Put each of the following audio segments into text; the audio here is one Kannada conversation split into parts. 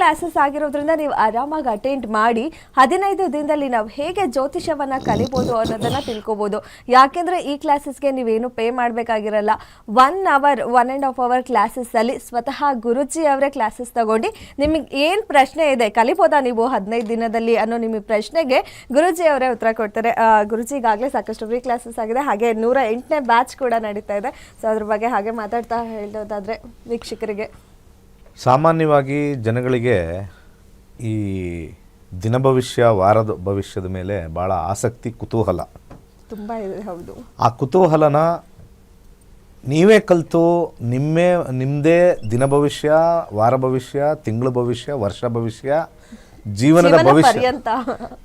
ಕ್ಲಾಸಸ್ ಆಗಿರೋದ್ರಿಂದ ನೀವು ಆರಾಮಾಗಿ ಅಟೆಂಡ್ ಮಾಡಿ ಹದಿನೈದು ದಿನದಲ್ಲಿ ನಾವು ಹೇಗೆ ಜ್ಯೋತಿಷವನ್ನು ಕಲಿಬೋದು ಅನ್ನೋದನ್ನು ತಿಳ್ಕೊಬೋದು. ಯಾಕೆಂದರೆ ಈ ಕ್ಲಾಸಸ್ಗೆ ನೀವೇನು pay ಮಾಡಬೇಕಾಗಿರಲ್ಲ. One hour one and half hour ಕ್ಲಾಸಸ್ಸಲ್ಲಿ ಸ್ವತಃ ಗುರುಜಿ ಅವರೇ ಕ್ಲಾಸಸ್ ತಗೊಂಡು ನಿಮಗೆ ಏನು ಪ್ರಶ್ನೆ ಇದೆ, ಕಲಿಬೋದಾ ನೀವು ಹದಿನೈದು ದಿನದಲ್ಲಿ ಅನ್ನೋ ನಿಮ್ಮ ಪ್ರಶ್ನೆಗೆ ಗುರುಜಿ ಅವರೇ ಉತ್ತರ ಕೊಡ್ತಾರೆ. ಗುರುಜಿ ಈಗಾಗಲೇ ಸಾಕಷ್ಟು ಫ್ರೀ ಕ್ಲಾಸಸ್ ಆಗಿದೆ. ಹಾಗೆ ನೂರ ಎಂಟನೇ ಬ್ಯಾಚ್ ಕೂಡ ನಡೀತಾ ಇದೆ. ಸೊ ಅದ್ರ ಬಗ್ಗೆ ಹಾಗೆ ಮಾತಾಡ್ತಾ ಹೇಳೋದಾದರೆ ವೀಕ್ಷಕರಿಗೆ. ಸಾಮಾನ್ಯವಾಗಿ ಜನಗಳಿಗೆ ಈ ದಿನ ಭವಿಷ್ಯ ವಾರದ ಭವಿಷ್ಯದ ಮೇಲೆ ಭಾಳ ಆಸಕ್ತಿ ಕುತೂಹಲ. ತುಂಬ ಇದೆ ಹೌದು. ಆ ಕುತೂಹಲನ ನೀವೇ ಕಲಿತು ನಿಮ್ಮೇ ನಿಮ್ಮದೇ ದಿನ ಭವಿಷ್ಯ ವಾರ ಭವಿಷ್ಯ ತಿಂಗಳ ಭವಿಷ್ಯ ವರ್ಷ ಭವಿಷ್ಯ ಜೀವನದ ಭವಿಷ್ಯ.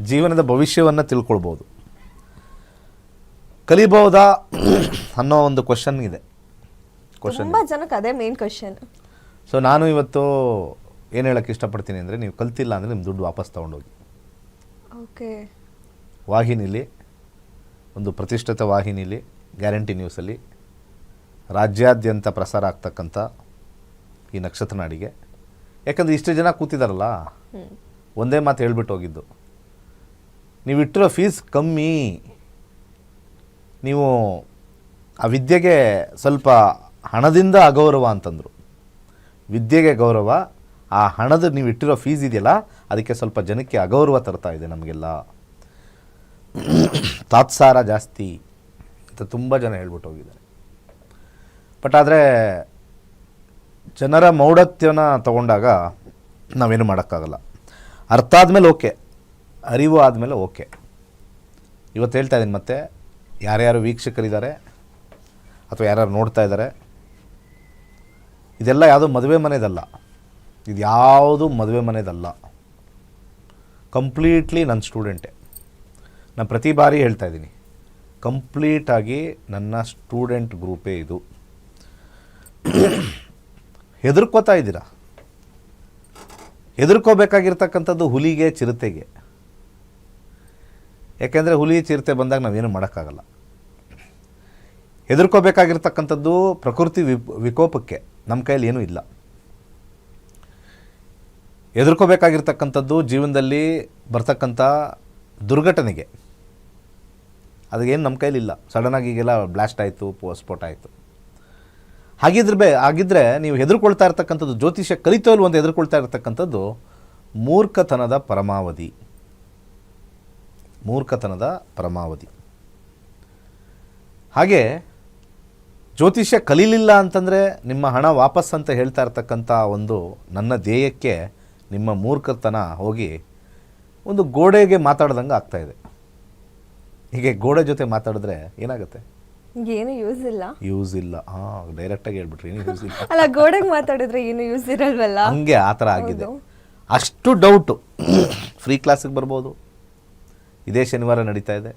ಜೀವನದ ಭವಿಷ್ಯವನ್ನು ತಿಳ್ಕೊಳ್ಬೋದು. ಕಲಿಬಹುದಾ? ಅನ್ನೋ ಒಂದು ಕ್ವಶನ್ ಇದೆ. ಕ್ವಶನ್ ತುಂಬಾ ಜನಕ್ಕೆ ಅದೇ ಮೇನ್ ಕ್ವಶನ್ ಸೊ ನಾನು ಇವತ್ತು ಏನು ಹೇಳೋಕ್ಕೆ ಇಷ್ಟಪಡ್ತೀನಿ ಅಂದರೆ ನೀವು ಕಲ್ತಿಲ್ಲ ಅಂದರೆ ನಿಮ್ಮ ದುಡ್ಡು ವಾಪಸ್ ತೊಗೊಂಡೋಗಿ. ಓಕೆ ವಾಹಿನಿಲಿ ಒಂದು ಪ್ರತಿಷ್ಠಿತ ವಾಹಿನಿಲಿ ಗ್ಯಾರಂಟಿ ನ್ಯೂಸಲ್ಲಿ ರಾಜ್ಯಾದ್ಯಂತ ಪ್ರಸಾರ ಆಗ್ತಕ್ಕಂಥ ಈ ನಕ್ಷತ್ರ ನಾಡಿಗೆ. ಯಾಕಂದರೆ ಇಷ್ಟು ಜನ ಕೂತಿದಾರಲ್ಲ ಒಂದೇ ಮಾತು ಹೇಳ್ಬಿಟ್ಟು ಹೋಗಿದ್ದು. ನೀವು ಇಟ್ಟಿರೋ ಫೀಸ್ ಕಮ್ಮಿ. ನೀವು ಆ ವಿದ್ಯೆಗೆ ಸ್ವಲ್ಪ ಹಣದಿಂದ ಅಗೌರವ ಅಂತಂದರು. ವಿದ್ಯೆಗೆ ಗೌರವ, ಆ ಹಣದ ನೀವು ಇಟ್ಟಿರೋ ಫೀಸ್ ಇದೆಯಲ್ಲ, ಅದಕ್ಕೆ ಸ್ವಲ್ಪ ಜನಕ್ಕೆ ಅಗೌರವ ತರ್ತಾ ಇದೆ ನಮಗೆಲ್ಲ. ತಾತ್ಸಾರ ಜಾಸ್ತಿ ಅಂತ ತುಂಬ ಜನ ಹೇಳ್ಬಿಟ್ಟು ಹೋಗಿದ್ದಾರೆ. ಬಟ್ ಆದರೆ ಜನರ ಮೌಢತ್ಯನ ತಗೊಂಡಾಗ ನಾವೇನು ಮಾಡೋಕ್ಕಾಗಲ್ಲ. ಅರ್ಥ ಆದಮೇಲೆ ಓಕೆ, ಅರಿವು ಆದಮೇಲೆ ಓಕೆ. ಇವತ್ತು ಹೇಳ್ತಾ ಇದ್ದೀನಿ ಮತ್ತೆ, ಯಾರ್ಯಾರು ವೀಕ್ಷಕರಿದ್ದಾರೆ ಅಥವಾ ಯಾರ್ಯಾರು ನೋಡ್ತಾ ಇದ್ದಾರೆ ಇದೆಲ್ಲ ಯಾವುದೋ ಮದುವೆ ಮನೆದಲ್ಲ. ಇದು ಯಾವುದು ಮದುವೆ ಮನೆದಲ್ಲ. ಕಂಪ್ಲೀಟ್ಲಿ ನನ್ನ ಸ್ಟೂಡೆಂಟೇ ನಾನು ಪ್ರತಿ ಬಾರಿ ಹೇಳ್ತಾ ಇದ್ದೀನಿ. ಕಂಪ್ಲೀಟಾಗಿ ನನ್ನ ಸ್ಟೂಡೆಂಟ್ ಗ್ರೂಪೇ ಇದು. ಹೆದರ್ಕೋತಾ ಇದ್ದೀರಾ? ಹೆದರ್ಕೋಬೇಕಾಗಿರ್ತಕ್ಕಂಥದ್ದು ಹುಲಿಗೆ, ಚಿರತೆಗೆ. ಯಾಕೆಂದರೆ ಹುಲಿ, ಚಿರತೆ ಬಂದಾಗ ನಾವೇನು ಮಾಡೋಕ್ಕಾಗಲ್ಲ. ಹೆದರ್ಕೋಬೇಕಾಗಿರ್ತಕ್ಕಂಥದ್ದು ಪ್ರಕೃತಿ ವಿಕೋಪಕ್ಕೆ. ನಮ್ಮ ಕೈಯಲ್ಲಿ ಏನೂ ಇಲ್ಲ. ಎದುರ್ಕೋಬೇಕಾಗಿರ್ತಕ್ಕಂಥದ್ದು ಜೀವನದಲ್ಲಿ ಬರ್ತಕ್ಕಂಥ ದುರ್ಘಟನೆಗೆ. ಅದಕ್ಕೇನು ನಮ್ಮ ಕೈಲಿಲ್ಲ ಸಡನ್ನಾಗಿ ಈಗೆಲ್ಲ ಬ್ಲಾಸ್ಟ್ ಆಯಿತು ಸ್ಫೋಟ ಆಯಿತು. ಹಾಗಿದ್ರೆ ಬೇ, ಹಾಗಿದ್ರೆ ನೀವು ಹೆದರ್ಕೊಳ್ತಾ ಇರ್ತಕ್ಕಂಥದ್ದು, ಜ್ಯೋತಿಷ್ಯ ಕಲಿತೋಲ್ ಒಂದು ಹೆದರ್ಕೊಳ್ತಾ ಇರ್ತಕ್ಕಂಥದ್ದು ಮೂರ್ಖತನದ ಪರಮಾವಧಿ. ಮೂರ್ಖತನದ ಪರಮಾವಧಿ. ಹಾಗೆ ಜ್ಯೋತಿಷ್ಯ ಕಲೀಲಿಲ್ಲ ಅಂತಂದರೆ ನಿಮ್ಮ ಹಣ ವಾಪಸ್ ಅಂತ ಹೇಳ್ತಾ ಇರ್ತಕ್ಕಂಥ ಒಂದು ನನ್ನ ಧ್ಯೇಯಕ್ಕೆ ನಿಮ್ಮ ಮೂರ್ಖತನ ಹೋಗಿ ಒಂದು ಗೋಡೆಗೆ ಮಾತಾಡ್ದಂಗೆ ಆಗ್ತಾಯಿದೆ ಇದೆ. ಹೀಗೆ ಗೋಡೆ ಜೊತೆ ಮಾತಾಡಿದ್ರೆ ಏನಾಗುತ್ತೆ? ಏನು ಯೂಸ್ ಇಲ್ಲ. ಯೂಸ್ ಇಲ್ಲ. ಹಾಂ ಡೈರೆಕ್ಟಾಗಿ ಹೇಳ್ಬಿಟ್ರಿ. ಏನು ಯೂಸ್ ಇಲ್ಲ? ಅಲ್ಲ ಗೋಡೆಗೆ ಮಾತಾಡಿದ್ರೆ ಏನು ಯೂಸ್ ಇರಲ್ವಲ್ಲ? ಹಂಗೆ ಆ ಥರ ಆಗಿದೆ. ಅಷ್ಟು ಡೌಟು ಫ್ರೀ ಕ್ಲಾಸಿಗೆ ಬರ್ಬೋದು. ಇದೇ ಶನಿವಾರ ನಡೀತಾ ಇದೆ.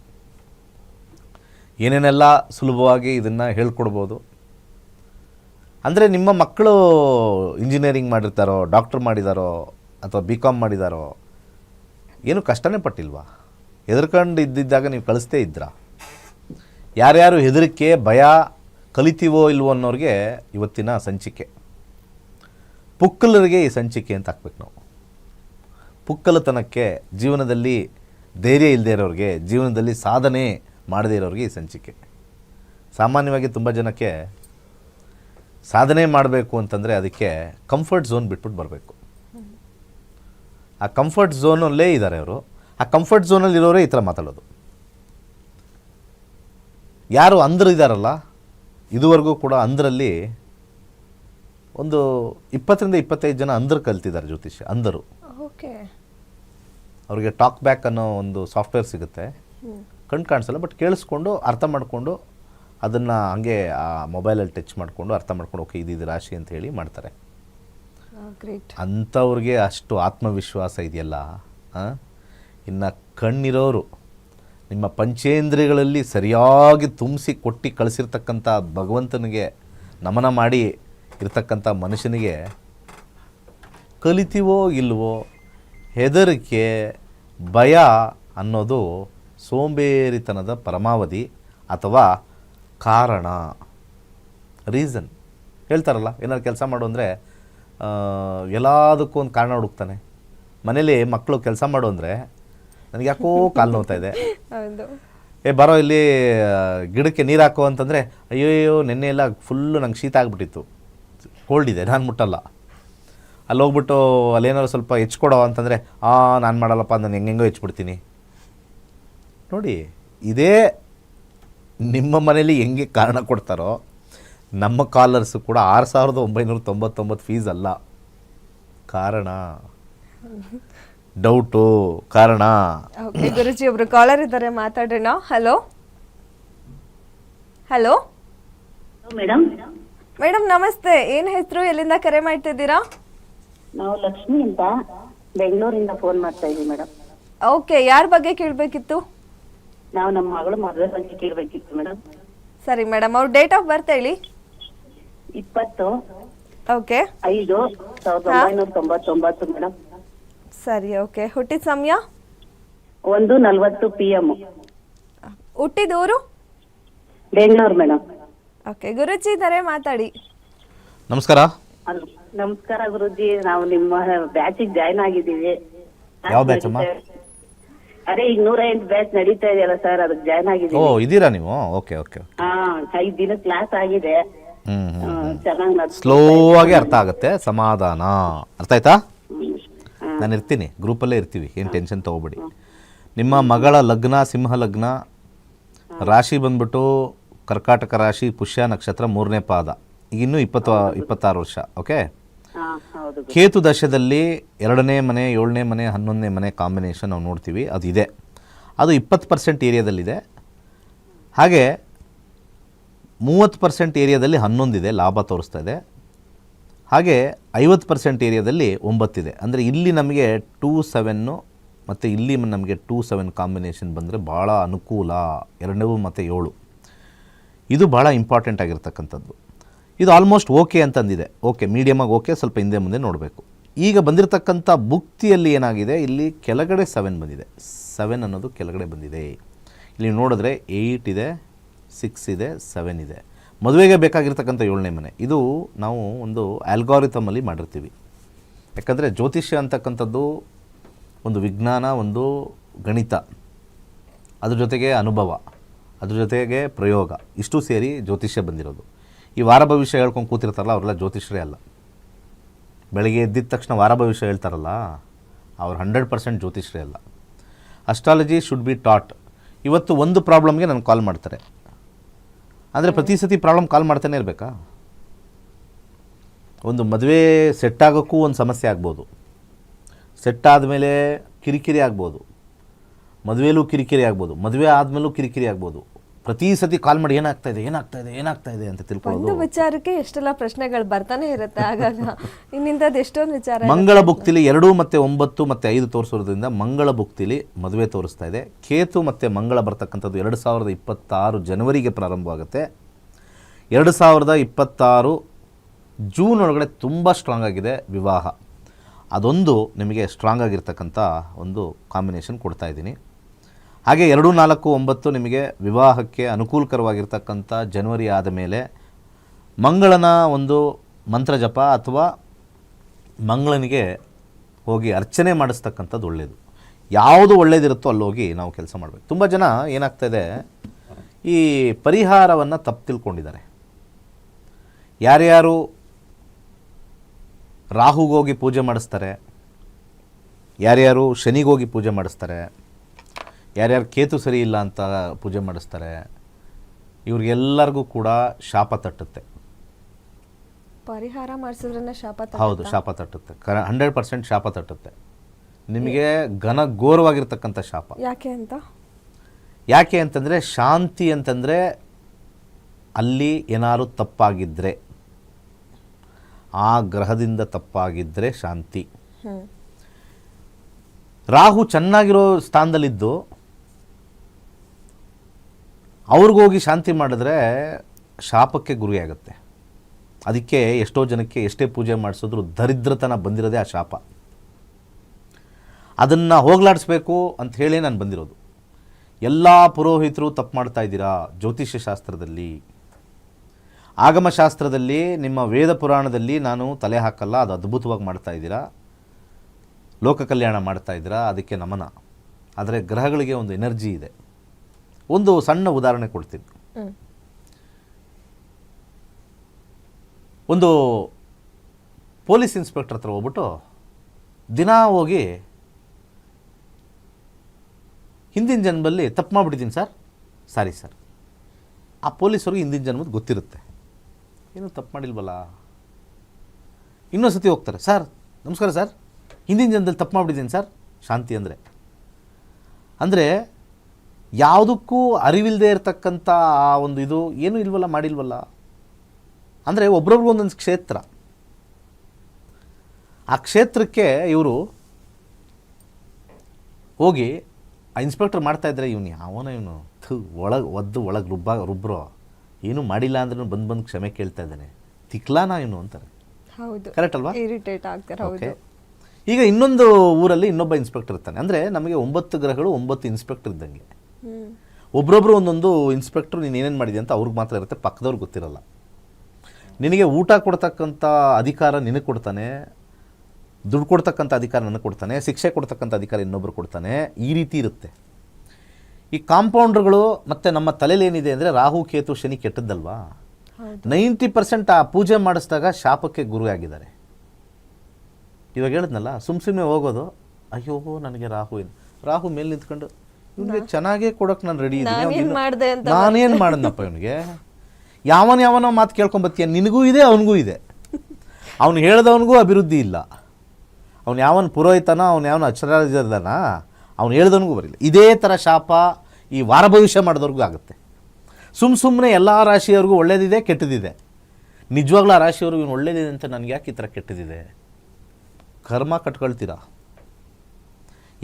ಏನೇನೆಲ್ಲ ಸುಲಭವಾಗಿ ಇದನ್ನು ಹೇಳ್ಕೊಡ್ಬೋದು? ಅಂದರೆ ನಿಮ್ಮ ಮಕ್ಕಳು ಇಂಜಿನಿಯರಿಂಗ್ ಮಾಡಿರ್ತಾರೋ ಡಾಕ್ಟ್ರ್ ಮಾಡಿದಾರೋ, ಅಥವಾ ಬಿ ಕಾಮ್ ಮಾಡಿದಾರೋ, ಏನು ಕಷ್ಟನೇ ಪಟ್ಟಿಲ್ವಾ? ಹೆದರ್ಕೊಂಡು ಇದ್ದಿದ್ದಾಗ ನೀವು ಕಳಿಸ್ತೇ ಇದ್ರಾ? ಯಾರ್ಯಾರು ಹೆದರಿಕೆ, ಭಯ ಕಲಿತೀವೋ ಇಲ್ವೋ ಅನ್ನೋರಿಗೆ ಇವತ್ತಿನ ಸಂಚಿಕೆ. ಪುಕ್ಕಲರಿಗೆ ಈ ಸಂಚಿಕೆ ಅಂತ ಹಾಕ್ಬೇಕು ನಾವು. ಪುಕ್ಕಲತನಕ್ಕೆ ಜೀವನದಲ್ಲಿ ಧೈರ್ಯ ಇಲ್ಲದೆ ಇರೋರಿಗೆ ಜೀವನದಲ್ಲಿ ಸಾಧನೆ ಮಾಡದೇ ಇರೋರಿಗೆ ಈ ಸಂಚಿಕೆ. ಸಾಮಾನ್ಯವಾಗಿ ತುಂಬ ಜನಕ್ಕೆ ಸಾಧನೆ ಮಾಡಬೇಕು ಅಂತಂದರೆ ಅದಕ್ಕೆ ಕಂಫರ್ಟ್ ಝೋನ್ ಬಿಟ್ಬಿಟ್ಟು ಬರಬೇಕು. ಆ ಕಂಫರ್ಟ್ ಝೋನಲ್ಲೇ ಇದ್ದಾರೆ ಅವರು. ಆ ಕಂಫರ್ಟ್ ಝೋನಲ್ಲಿ ಇರೋರೇ ಈ ಥರ ಮಾತಾಡೋದು. ಯಾರು ಅಂಧರು ಇದ್ದಾರಲ್ಲ ಇದುವರೆಗೂ ಕೂಡ ಅಂದ್ರಲ್ಲಿ ಒಂದು ಇಪ್ಪತ್ತರಿಂದ ಇಪ್ಪತ್ತೈದು ಜನ ಅಂದರು ಕಲ್ತಿದ್ದಾರೆ ಜ್ಯೋತಿಷ್ಯ ಅಂದರು. ಓಕೆ. ಅವರಿಗೆ ಟಾಕ್ ಬ್ಯಾಕ್ ಅನ್ನೋ ಒಂದು ಸಾಫ್ಟ್ವೇರ್ ಸಿಗುತ್ತೆ. ಕಣ್ಣು ಕಾಣಿಸಲ್ಲ ಬಟ್ ಕೇಳಿಸ್ಕೊಂಡು ಅರ್ಥ ಮಾಡಿಕೊಂಡು ಅದನ್ನು ಹಂಗೆ ಆ ಮೊಬೈಲಲ್ಲಿ ಟಚ್ ಮಾಡಿಕೊಂಡು ಅರ್ಥ ಮಾಡ್ಕೊಂಡು ಓಕೆ ಇದು ಇದು ರಾಶಿ ಅಂತ ಹೇಳಿ ಮಾಡ್ತಾರೆ. ಅಂಥವ್ರಿಗೆ ಅಷ್ಟು ಆತ್ಮವಿಶ್ವಾಸ ಇದೆಯಲ್ಲ ಇನ್ನು ಕಣ್ಣಿರೋರು ನಿಮ್ಮ ಪಂಚೇಂದ್ರಿಯಗಳಲ್ಲಿ ಸರಿಯಾಗಿ ತುಂಬಿಸಿ ಕೊಟ್ಟು ಕಳಿಸಿರ್ತಕ್ಕಂಥ ಭಗವಂತನಿಗೆ ನಮನ ಮಾಡಿ ಇರ್ತಕ್ಕಂಥ ಮನುಷ್ಯನಿಗೆ ಕಲಿತೀವೋ ಇಲ್ವೋ ಹೆದರಿಕೆ ಭಯ ಅನ್ನೋದು ಸೋಂಬೇರಿತನದ ಪರಮಾವಧಿ ಅಥವಾ ಕಾರಣ ರೀಸನ್ ಹೇಳ್ತಾರಲ್ಲ ಏನಾದ್ರು ಕೆಲಸ ಮಾಡು ಅಂದರೆ ಎಲ್ಲದಕ್ಕೂ ಒಂದು ಕಾರಣ ಹುಡುಕ್ತಾನೆ. ಮನೇಲಿ ಮಕ್ಕಳು ಕೆಲಸ ಮಾಡು ಅಂದರೆ ನನಗೆ ಯಾಕೋ ಕಾಲು ನೋವ್ತಾ ಇದೆ. ಏ ಬರೋ ಇಲ್ಲಿ ಗಿಡಕ್ಕೆ ನೀರು ಹಾಕೋ ಅಂತಂದರೆ ಅಯ್ಯೋಯ್ಯೋ ನೆನ್ನೆ ಎಲ್ಲ ಫುಲ್ಲು ನಂಗೆ ಶೀತ ಆಗಿಬಿಟ್ಟಿತ್ತು. ಕೋಲ್ಡ್ ಇದೆ ನಾನು ಮುಟ್ಟಲ್ಲ. ಅಲ್ಲಿ ಹೋಗ್ಬಿಟ್ಟು ಅಲ್ಲೇನಾದ್ರು ಸ್ವಲ್ಪ ಹೆಚ್ಕೊಡೋ ಅಂತಂದರೆ ಆ ನಾನು ಮಾಡಲ್ಲಪ್ಪ ನಾನು ಹೆಂಗೆಂಗೋ ಹೆಚ್ಬಿಡ್ತೀನಿ. ನೋಡಿ ಇದೇ ನಿಮ್ಮ ಮನೇಲಿ ಹೆಂಗೆ ಕಾರಣ ಕೊಡ್ತಾರೋ ನಮ್ಮ ಕಾಲರ್ಸು ಕೂಡ ಆರು ಸಾವಿರದ ಒಂಬೈನೂರ ತೊಂಬತ್ತೊಂಬತ್ತು ಫೀಸ್ ಅಲ್ಲ. ಕಾರಣ? ಡೌಟು? ಕಾರಣ? ಓಕೆ ಗುರುಜಿ ಒಬ್ರು ಕಾಲರ್ ಇದ್ದಾರೆ ಮಾತಾಡೋಣ ಹಲೋ ಹಲೋ ಮೇಡಮ್ ಮೇಡಮ್ ನಮಸ್ತೆ. ಏನ್ ಹೆಸರು? ಎಲ್ಲಿಂದ ಕರೆ ಮಾಡ್ತಿದ್ದೀರಾ? ನಾವು ಲಕ್ಷ್ಮಿ ಅಂತ ಬೆಂಗಳೂರಿಂದ ಫೋನ್ ಮಾಡ್ತಾ ಇದೀವಿ ಮೇಡಮ್ ಓಕೆ ಯಾರ ಬಗ್ಗೆ ಕೇಳಬೇಕಿತ್ತು? ನಾವು ನಮ್ಮ ಮಗಳು ಮದುವೆ ಬಗ್ಗೆ ಕೇಳಬೇಕಿತ್ತು ಮೇಡಮ್. ಸರಿ ಮೇಡಮ್ ಅವ್ರ ಡೇಟ್ ಆಫ್ ಬರ್ತ್ ಹೇಳಿ? ಇಪ್ಪತ್ತು. ಓಕೆ ಐದು ಸಾವಿರದ ಒಂಬೈನೂರ ತೊಂಬತ್ತೊಂಬತ್ತು ಮೇಡಮ್. ಸರಿ ಓಕೆ ಹುಟ್ಟಿದ ಸಮಯ? ಒಂದು ನಲ್ವತ್ತು ಪಿ ಎಂ ಹುಟ್ಟಿದ ಊರು? ಬೆಂಗಳೂರು ಮೇಡಮ್. ಓಕೆ ಗುರುಜಿ ಇದ್ದಾರೆ ಮಾತಾಡಿ. ನಮಸ್ಕಾರ. ನಮಸ್ಕಾರ ಗುರುಜಿ. ನಾವು ನಿಮ್ಮ ಬ್ಯಾಚಿಗೆ ಜಾಯ್ನ್ ಆಗಿದ್ದೀವಿ. ಯಾವ batch ಅಮ್ಮ? ಅದೇ ಈಗ ನೂರ ಎಂಟು ಬ್ಯಾಚ್ ನಡೀತಾ ಇದೆಯಲ್ಲ ಸರ್ ಅದಕ್ಕೆ ಜಾಯ್ನ್ ಓ ಆಗಿದ್ದೀವಿ ಇದ್ದೀರಾ ನೀವು? ಓಕೆ ಓಕೆ ಹಾ ಐದು ದಿನ ಕ್ಲಾಸ್ ಆಗಿದೆ. ಹ್ಞೂ ಚೆನ್ನಾಗಿ ಸ್ಲೋ ಆಗಿ ಅರ್ಥ ಆಗುತ್ತೆ ಸಮಾಧಾನ. ಅರ್ಥ ಆಯ್ತಾ? ನಾನು ಇರ್ತೀನಿ ಗ್ರೂಪಲ್ಲೇ ಇರ್ತೀವಿ ಏನು ಟೆನ್ಷನ್ ತಗೋಬೇಡಿ. ನಿಮ್ಮ ಮಗಳ ಲಗ್ನ ಸಿಂಹ ಲಗ್ನ ರಾಶಿ ಬಂದ್ಬಿಟ್ಟು ಕರ್ಕಾಟಕ ರಾಶಿ ಪುಷ್ಯ ನಕ್ಷತ್ರ ಮೂರನೇ ಪಾದ. ಇನ್ನೂ ಇಪ್ಪತ್ತು ಇಪ್ಪತ್ತಾರು ವರ್ಷ ಓಕೆ ಕೇತು ದಶದಲ್ಲಿ ಎರಡನೇ ಮನೆ, ಏಳನೇ ಮನೆ, ಹನ್ನೊಂದನೇ ಮನೆ ಕಾಂಬಿನೇಷನ್ ನಾವು ನೋಡ್ತೀವಿ. ಅದು ಇದೆ. ಅದು ಇಪ್ಪತ್ತು ಪರ್ಸೆಂಟ್ ಏರಿಯಾದಲ್ಲಿದೆ. ಹಾಗೆ ಮೂವತ್ತು ಪರ್ಸೆಂಟ್ ಏರಿಯಾದಲ್ಲಿ ಹನ್ನೊಂದಿದೆ. ಲಾಭ ತೋರಿಸ್ತಾ ಇದೆ. ಹಾಗೆ ಐವತ್ತು ಪರ್ಸೆಂಟ್ ಏರಿಯಾದಲ್ಲಿ ಒಂಬತ್ತಿದೆ. ಅಂದರೆ ಇಲ್ಲಿ ನಮಗೆ ಟೂ ಸೆವೆನ್ನು ಮತ್ತು ಇಲ್ಲಿ ನಮಗೆ ಟೂ ಸೆವೆನ್ ಕಾಂಬಿನೇಷನ್ ಬಂದರೆ ಭಾಳ ಅನುಕೂಲ. ಎರಡನೇವು ಮತ್ತು ಏಳು. ಇದು ಭಾಳ ಇಂಪಾರ್ಟೆಂಟ್ ಆಗಿರ್ತಕ್ಕಂಥದ್ದು. ಇದು ಆಲ್ಮೋಸ್ಟ್ ಓಕೆ ಅಂತಂದಿದೆ. ಓಕೆ ಮೀಡಿಯಮಾಗಿ ಓಕೆ ಸ್ವಲ್ಪ ಹಿಂದೆ ಮುಂದೆ ನೋಡಬೇಕು. ಈಗ ಬಂದಿರತಕ್ಕಂಥ ಬುಕ್ತಿಯಲ್ಲಿ ಏನಾಗಿದೆ? ಇಲ್ಲಿ ಕೆಳಗಡೆ ಸೆವೆನ್ ಬಂದಿದೆ. ಸೆವೆನ್ ಅನ್ನೋದು ಕೆಳಗಡೆ ಬಂದಿದೆ. ಇಲ್ಲಿ ನೋಡಿದ್ರೆ ಏಯ್ಟ್ ಇದೆ ಸಿಕ್ಸ್ ಇದೆ ಸೆವೆನ್ ಇದೆ. ಮದುವೆಗೆ ಬೇಕಾಗಿರ್ತಕ್ಕಂಥ ಏಳನೇ ಮನೆ. ಇದು ನಾವು ಒಂದು ಆಲ್ಗಾರಿಥಮಲ್ಲಿ ಮಾಡಿರ್ತೀವಿ. ಯಾಕಂದರೆ ಜ್ಯೋತಿಷ್ಯ ಅಂತಕ್ಕಂಥದ್ದು ಒಂದು ವಿಜ್ಞಾನ, ಒಂದು ಗಣಿತ. ಅದ್ರ ಜೊತೆಗೆ ಅನುಭವ. ಅದ್ರ ಜೊತೆಗೆ ಪ್ರಯೋಗ. ಇಷ್ಟು ಸೇರಿ ಜ್ಯೋತಿಷ್ಯ ಬಂದಿರೋದು. ಈ ವಾರ ಭವಿಷ್ಯ ಹೇಳ್ಕೊಂಡು ಕೂತಿರ್ತಾರಲ್ಲ, ಅವರೆಲ್ಲ ಜ್ಯೋತಿಷ್ಯರೇ ಅಲ್ಲ. ಬೆಳಗ್ಗೆ ಎದ್ದಿದ ತಕ್ಷಣ ವಾರ ಭವಿಷ್ಯ ಹೇಳ್ತಾರಲ್ಲ, ಅವ್ರು ಹಂಡ್ರೆಡ್ ಪರ್ಸೆಂಟ್ ಜ್ಯೋತಿಷ್ಯರೇ ಅಲ್ಲ. ಅಸ್ಟ್ರಾಲಜಿ ಶುಡ್ ಬಿ ಟಾಟ್ ಇವತ್ತು ಒಂದು ಪ್ರಾಬ್ಲಮ್ಗೆ ನಾನು ಕಾಲ್ ಮಾಡ್ತಾರೆ. ಅಂದರೆ ಪ್ರತಿ ಸತಿ ಪ್ರಾಬ್ಲಮ್ ಕಾಲ್ ಮಾಡ್ತಾನೆ ಇರಬೇಕಾ? ಒಂದು ಮದುವೆ ಸೆಟ್ ಆಗೋಕ್ಕೂ ಒಂದು ಸಮಸ್ಯೆ ಆಗ್ಬೋದು. ಸೆಟ್ ಆದಮೇಲೆ ಕಿರಿಕಿರಿ ಆಗ್ಬೋದು. ಮದುವೆಲೂ ಕಿರಿಕಿರಿ ಆಗ್ಬೋದು. ಮದುವೆ ಆದಮೇಲೂ ಕಿರಿಕಿರಿ ಆಗ್ಬೋದು. ಪ್ರತಿ ಸತಿ ಕಾಲ್ ಮಾಡಿ ಏನಾಗ್ತಾ ಇದೆ ಏನಾಗ್ತಾ ಇದೆ ಏನಾಗ್ತಾ ಇದೆ ಅಂತ ಒಂದು ತಿಳ್ಕೊಳ್ಳೋದು ವಿಚಾರಕ್ಕೆ ಎಷ್ಟೆಲ್ಲ ಪ್ರಶ್ನೆಗಳು ಬರ್ತಾನೆ ಇರುತ್ತೆ ಆಗಾಗ. ಇನ್ನಿಂದ ಎಷ್ಟೊಂದು ವಿಚಾರ ಮಂಗಳ ಭುಕ್ತಿಲಿ ಎರಡು ಮತ್ತೆ ಒಂಬತ್ತು ಮತ್ತೆ ಐದು ತೋರಿಸೋದ್ರಿಂದ ಮಂಗಳ ಭುಕ್ತಿಲಿ ಮದುವೆ ತೋರಿಸ್ತಾ ಇದೆ. ಕೇತು ಮತ್ತೆ ಮಂಗಳ ಬರ್ತಕ್ಕಂಥದ್ದು ಎರಡು ಸಾವಿರದ ಇಪ್ಪತ್ತಾರು ಜನವರಿಗೆ ಪ್ರಾರಂಭವಾಗುತ್ತೆ. ಎರಡು ಸಾವಿರದ ಇಪ್ಪತ್ತಾರು ಜೂನ್ ಒಳಗಡೆ ತುಂಬ ಸ್ಟ್ರಾಂಗ್ ಆಗಿದೆ ವಿವಾಹ. ಅದೊಂದು ನಿಮಗೆ ಸ್ಟ್ರಾಂಗ್ ಆಗಿರ್ತಕ್ಕಂಥ ಒಂದು ಕಾಂಬಿನೇಷನ್ ಕೊಡ್ತಾ ಇದ್ದೀನಿ. ಹಾಗೆ ಎರಡು, ನಾಲ್ಕು, ಒಂಬತ್ತು ನಿಮಗೆ ವಿವಾಹಕ್ಕೆ ಅನುಕೂಲಕರವಾಗಿರ್ತಕ್ಕಂಥ ಜನವರಿ ಆದ ಮೇಲೆ ಮಂಗಳನ ಒಂದು ಮಂತ್ರ ಜಪ ಅಥವಾ ಮಂಗಳನಿಗೆ ಹೋಗಿ ಅರ್ಚನೆ ಮಾಡಿಸ್ತಕ್ಕಂಥದ್ದು ಒಳ್ಳೆಯದು ಯಾವುದು ಒಳ್ಳೇದಿರುತ್ತೋ ಅಲ್ಲಿ ಹೋಗಿ ನಾವು ಕೆಲಸ ಮಾಡಬೇಕು. ತುಂಬ ಜನ ಏನಾಗ್ತಾಯಿದೆ ಈ ಪರಿಹಾರವನ್ನು ತಪ್ಪು ತಿಳ್ಕೊಂಡಿದ್ದಾರೆ. ಯಾರ್ಯಾರು ರಾಹುಗೋಗಿ ಪೂಜೆ ಮಾಡಿಸ್ತಾರೆ, ಯಾರ್ಯಾರು ಶನಿಗೋಗಿ ಪೂಜೆ ಮಾಡಿಸ್ತಾರೆ ಯಾರ್ಯಾರು ಕೇತು ಸರಿ ಇಲ್ಲ ಅಂತ ಪೂಜೆ ಮಾಡಿಸ್ತಾರೆ ಇವ್ರಿಗೆಲ್ಲರಿಗೂ ಕೂಡ ಶಾಪ ತಟ್ಟುತ್ತೆ. ಪರಿಹಾರ ಮಾಡಿಸಿದ್ರೆ ಶಾಪ ಹೌದು ಶಾಪ ತಟ್ಟುತ್ತೆ. ಕರ ಹಂಡ್ರೆಡ್ ಪರ್ಸೆಂಟ್ ಶಾಪ ತಟ್ಟುತ್ತೆ. ನಿಮಗೆ ಘನ ಘೋರವಾಗಿರ್ತಕ್ಕಂಥ ಶಾಪ. ಯಾಕೆ ಅಂತ? ಯಾಕೆ ಅಂತಂದರೆ ಶಾಂತಿ ಅಂತಂದರೆ ಅಲ್ಲಿ ಏನಾದ್ರು ತಪ್ಪಾಗಿದ್ದರೆ ಆ ಗ್ರಹದಿಂದ ತಪ್ಪಾಗಿದ್ದರೆ ಶಾಂತಿ. ರಾಹು ಚೆನ್ನಾಗಿರೋ ಸ್ಥಾನದಲ್ಲಿದ್ದು ಅವ್ರಿಗೋಗಿ ಶಾಂತಿ ಮಾಡಿದ್ರೆ ಶಾಪಕ್ಕೆ ಗುರಿಯಾಗುತ್ತೆ ಅದಕ್ಕೆ ಎಷ್ಟೋ ಜನಕ್ಕೆ ಎಷ್ಟೇ ಪೂಜೆ ಮಾಡಿಸಿದ್ರು ದರಿದ್ರತನ ಬಂದಿರೋದೇ ಆ ಶಾಪ. ಅದನ್ನು ಹೋಗ್ಲಾಡಿಸ್ಬೇಕು ಅಂತ ಹೇಳಿ ನಾನು ಬಂದಿರೋದು. ಎಲ್ಲ ಪುರೋಹಿತರು ತಪ್ಪು ಮಾಡ್ತಾ ಇದ್ದೀರಾ ಜ್ಯೋತಿಷ್ಯ ಶಾಸ್ತ್ರದಲ್ಲಿ ಆಗಮಶಾಸ್ತ್ರದಲ್ಲಿ, ನಿಮ್ಮ ವೇದ ಪುರಾಣದಲ್ಲಿ ನಾನು ತಲೆ ಹಾಕಲ್ಲ, ಅದು ಅದ್ಭುತವಾಗಿ ಮಾಡ್ತಾ ಇದ್ದೀರಾ? ಲೋಕ ಕಲ್ಯಾಣ ಮಾಡ್ತಾ ಇದ್ದೀರಾ? ಅದಕ್ಕೆ ನಮನ. ಆದರೆ ಗ್ರಹಗಳಿಗೆ ಒಂದು ಎನರ್ಜಿ ಇದೆ. ಒಂದು ಸಣ್ಣ ಉದಾಹರಣೆ ಕೊಡ್ತೀನಿ. ಒಂದು ಪೊಲೀಸ್ ಇನ್ಸ್ಪೆಕ್ಟರ್ ಹತ್ರ ಹೋಗ್ಬಿಟ್ಟು ದಿನ ಹೋಗಿ ಹಿಂದಿನ ಜನ್ಮದಲ್ಲಿ ತಪ್ಪು ಮಾಡಿಬಿಟ್ಟಿದ್ದೀನಿ ಸರ್. Sorry sir. ಆ ಪೊಲೀಸರಿಗೆ ಹಿಂದಿನ ಜನ್ಮದ ಗೊತ್ತಿರುತ್ತೆ. ಏನು ತಪ್ಪು ಮಾಡಿಲ್ವಲ್ಲ? ಇನ್ನೊಂದು ಸತಿ ಹೋಗ್ತಾರೆ. ಸರ್ ನಮಸ್ಕಾರ ಸರ್. ಹಿಂದಿನ ಜನ್ಮದಲ್ಲಿ ತಪ್ಪು ಮಾಡಿಬಿಟ್ಟಿದ್ದೀನಿ ಸರ್. ಶಾಂತಿ ಅಂದರೆ. ಅಂದರೆ ಯಾವುದಕ್ಕೂ ಅರಿವಿಲ್ಲದೆ ಇರತಕ್ಕಂಥ ಆ ಒಂದು ಇದು ಏನೂ ಇಲ್ವಲ್ಲ ಮಾಡಿಲ್ವಲ್ಲ? ಅಂದರೆ ಒಬ್ರೊಬ್ರಿಗೂ ಒಂದೊಂದು ಕ್ಷೇತ್ರ. ಆ ಕ್ಷೇತ್ರಕ್ಕೆ ಇವರು ಹೋಗಿ ಆ ಇನ್ಸ್ಪೆಕ್ಟರ್ ಮಾಡ್ತಾ ಇದ್ರೆ ಇವನು ಯಾವನ ಇವನು? ಥು ಒಳಗೆ ಒದ್ದು ಒಳಗೆ ರುಬ್ಬ ರುಬ್ರೋ. ಏನೂ ಮಾಡಿಲ್ಲ ಅಂದ್ರೂ ಬಂದು ಬಂದು ಕ್ಷಮೆ ಕೇಳ್ತಾ ಇದ್ದಾನೆ. ತಿಕ್ಲಾನ ಇವನು ಅಂತಾರೆ? ಹೌದು. ಕರೆಕ್ಟ್ ಅಲ್ವಾ? ಇರಿಟೇಟ್ ಆಗ್ತಾರೆ ಓಕೆ ಹೌದು ಈಗ ಇನ್ನೊಂದು ಊರಲ್ಲಿ ಇನ್ನೊಬ್ಬ ಇನ್ಸ್ಪೆಕ್ಟರ್ ಇರ್ತಾನೆ. ಅಂದರೆ ನಮಗೆ ಒಂಬತ್ತು ಗ್ರಹಗಳು ಒಂಬತ್ತು ಇನ್ಸ್ಪೆಕ್ಟರ್ ಇದ್ದಂಗೆ. ಒಬ್ರೊಬ್ರು ಒಂದೊಂದು ಇನ್ಸ್ಪೆಕ್ಟ್ರು ನೀನು ಏನೇನು ಮಾಡಿದೆ ಅಂತ ಅವ್ರಿಗೆ ಮಾತ್ರ ಇರುತ್ತೆ ಪಕ್ಕದವ್ರಿಗೆ ಗೊತ್ತಿರಲ್ಲ. ನಿನಗೆ ಊಟ ಕೊಡ್ತಕ್ಕಂಥ ಅಧಿಕಾರ ನಿನಗೆ ಕೊಡ್ತಾನೆ ದುಡ್ಡು ಕೊಡ್ತಕ್ಕಂಥ ಅಧಿಕಾರ ನನಗೆ ಕೊಡ್ತಾನೆ ಶಿಕ್ಷೆ ಕೊಡ್ತಕ್ಕಂಥ ಅಧಿಕಾರ ಇನ್ನೊಬ್ರು ಕೊಡ್ತಾನೆ ಈ ರೀತಿ ಇರುತ್ತೆ. ಈ ಕಾಂಪೌಂಡ್ರ್ಗಳು ಮತ್ತು ನಮ್ಮ ತಲೆಯಲ್ಲಿ ಏನಿದೆ ಅಂದರೆ ರಾಹು ಕೇತು ಶನಿ ಕೆಟ್ಟದ್ದಲ್ವಾ? ನೈಂಟಿ ಪರ್ಸೆಂಟ್ ಆ ಪೂಜೆ ಮಾಡಿಸಿದಾಗ ಶಾಪಕ್ಕೆ ಗುರಿಯಾಗಿದ್ದಾರೆ. ಇವಾಗ ಹೇಳಿದ್ನಲ್ಲ ಸುಮ್ಮ ಸುಮ್ಮನೆ ಹೋಗೋದು ಅಯ್ಯೋ ನನಗೆ ರಾಹು ಏನು ರಾಹು ಮೇಲೆ ನಿಂತ್ಕೊಂಡು ಇವನಿಗೆ ಚೆನ್ನಾಗೇ ಕೊಡೋಕೆ ನಾನು ರೆಡಿ ನಾನೇನ್ ಮಾಡ್ದೆ ಅಂತ ನಾನೇನು ಮಾಡಿದ್ನಪ್ಪ ಇವನಿಗೆ? ಯಾವನ ಯಾವನೋ ಮಾತು ಕೇಳ್ಕೊಂಬತ್ತೀಯ ನಿನಗೂ ಇದೆ ಅವನಿಗೂ ಇದೆ. ಅವ್ನು ಹೇಳ್ದವನಿಗೂ ಅಭಿವೃದ್ಧಿ ಇಲ್ಲ. ಅವ್ನು ಯಾವನ ಪುರೋಹಿತನ ಅವ್ನು ಯಾವನ ಅಕ್ಷರಾರ್ಜದನ ಅವ್ನು ಹೇಳ್ದವನಿಗೂ ಬರಲಿಲ್ಲ ಇದೇ ಥರ ಶಾಪ ಈ ವಾರ ಭವಿಷ್ಯ ಮಾಡಿದವ್ರಿಗೂ ಆಗುತ್ತೆ. ಸುಮ್ಮ ಸುಮ್ಮನೆ ಎಲ್ಲ ರಾಶಿಯವ್ರಿಗೂ ಒಳ್ಳೇದಿದೆ ಕೆಟ್ಟದಿದೆ. ನಿಜವಾಗ್ಲೂ ಆ ರಾಶಿಯವ್ರಿಗೆ ಇವನು ಒಳ್ಳೇದಿದೆ ಅಂತ ನನಗೆ ಯಾಕೆ ಈ ಥರ ಕೆಟ್ಟದಿದೆ? ಕರ್ಮ ಕಟ್ಕೊಳ್ತೀರಾ?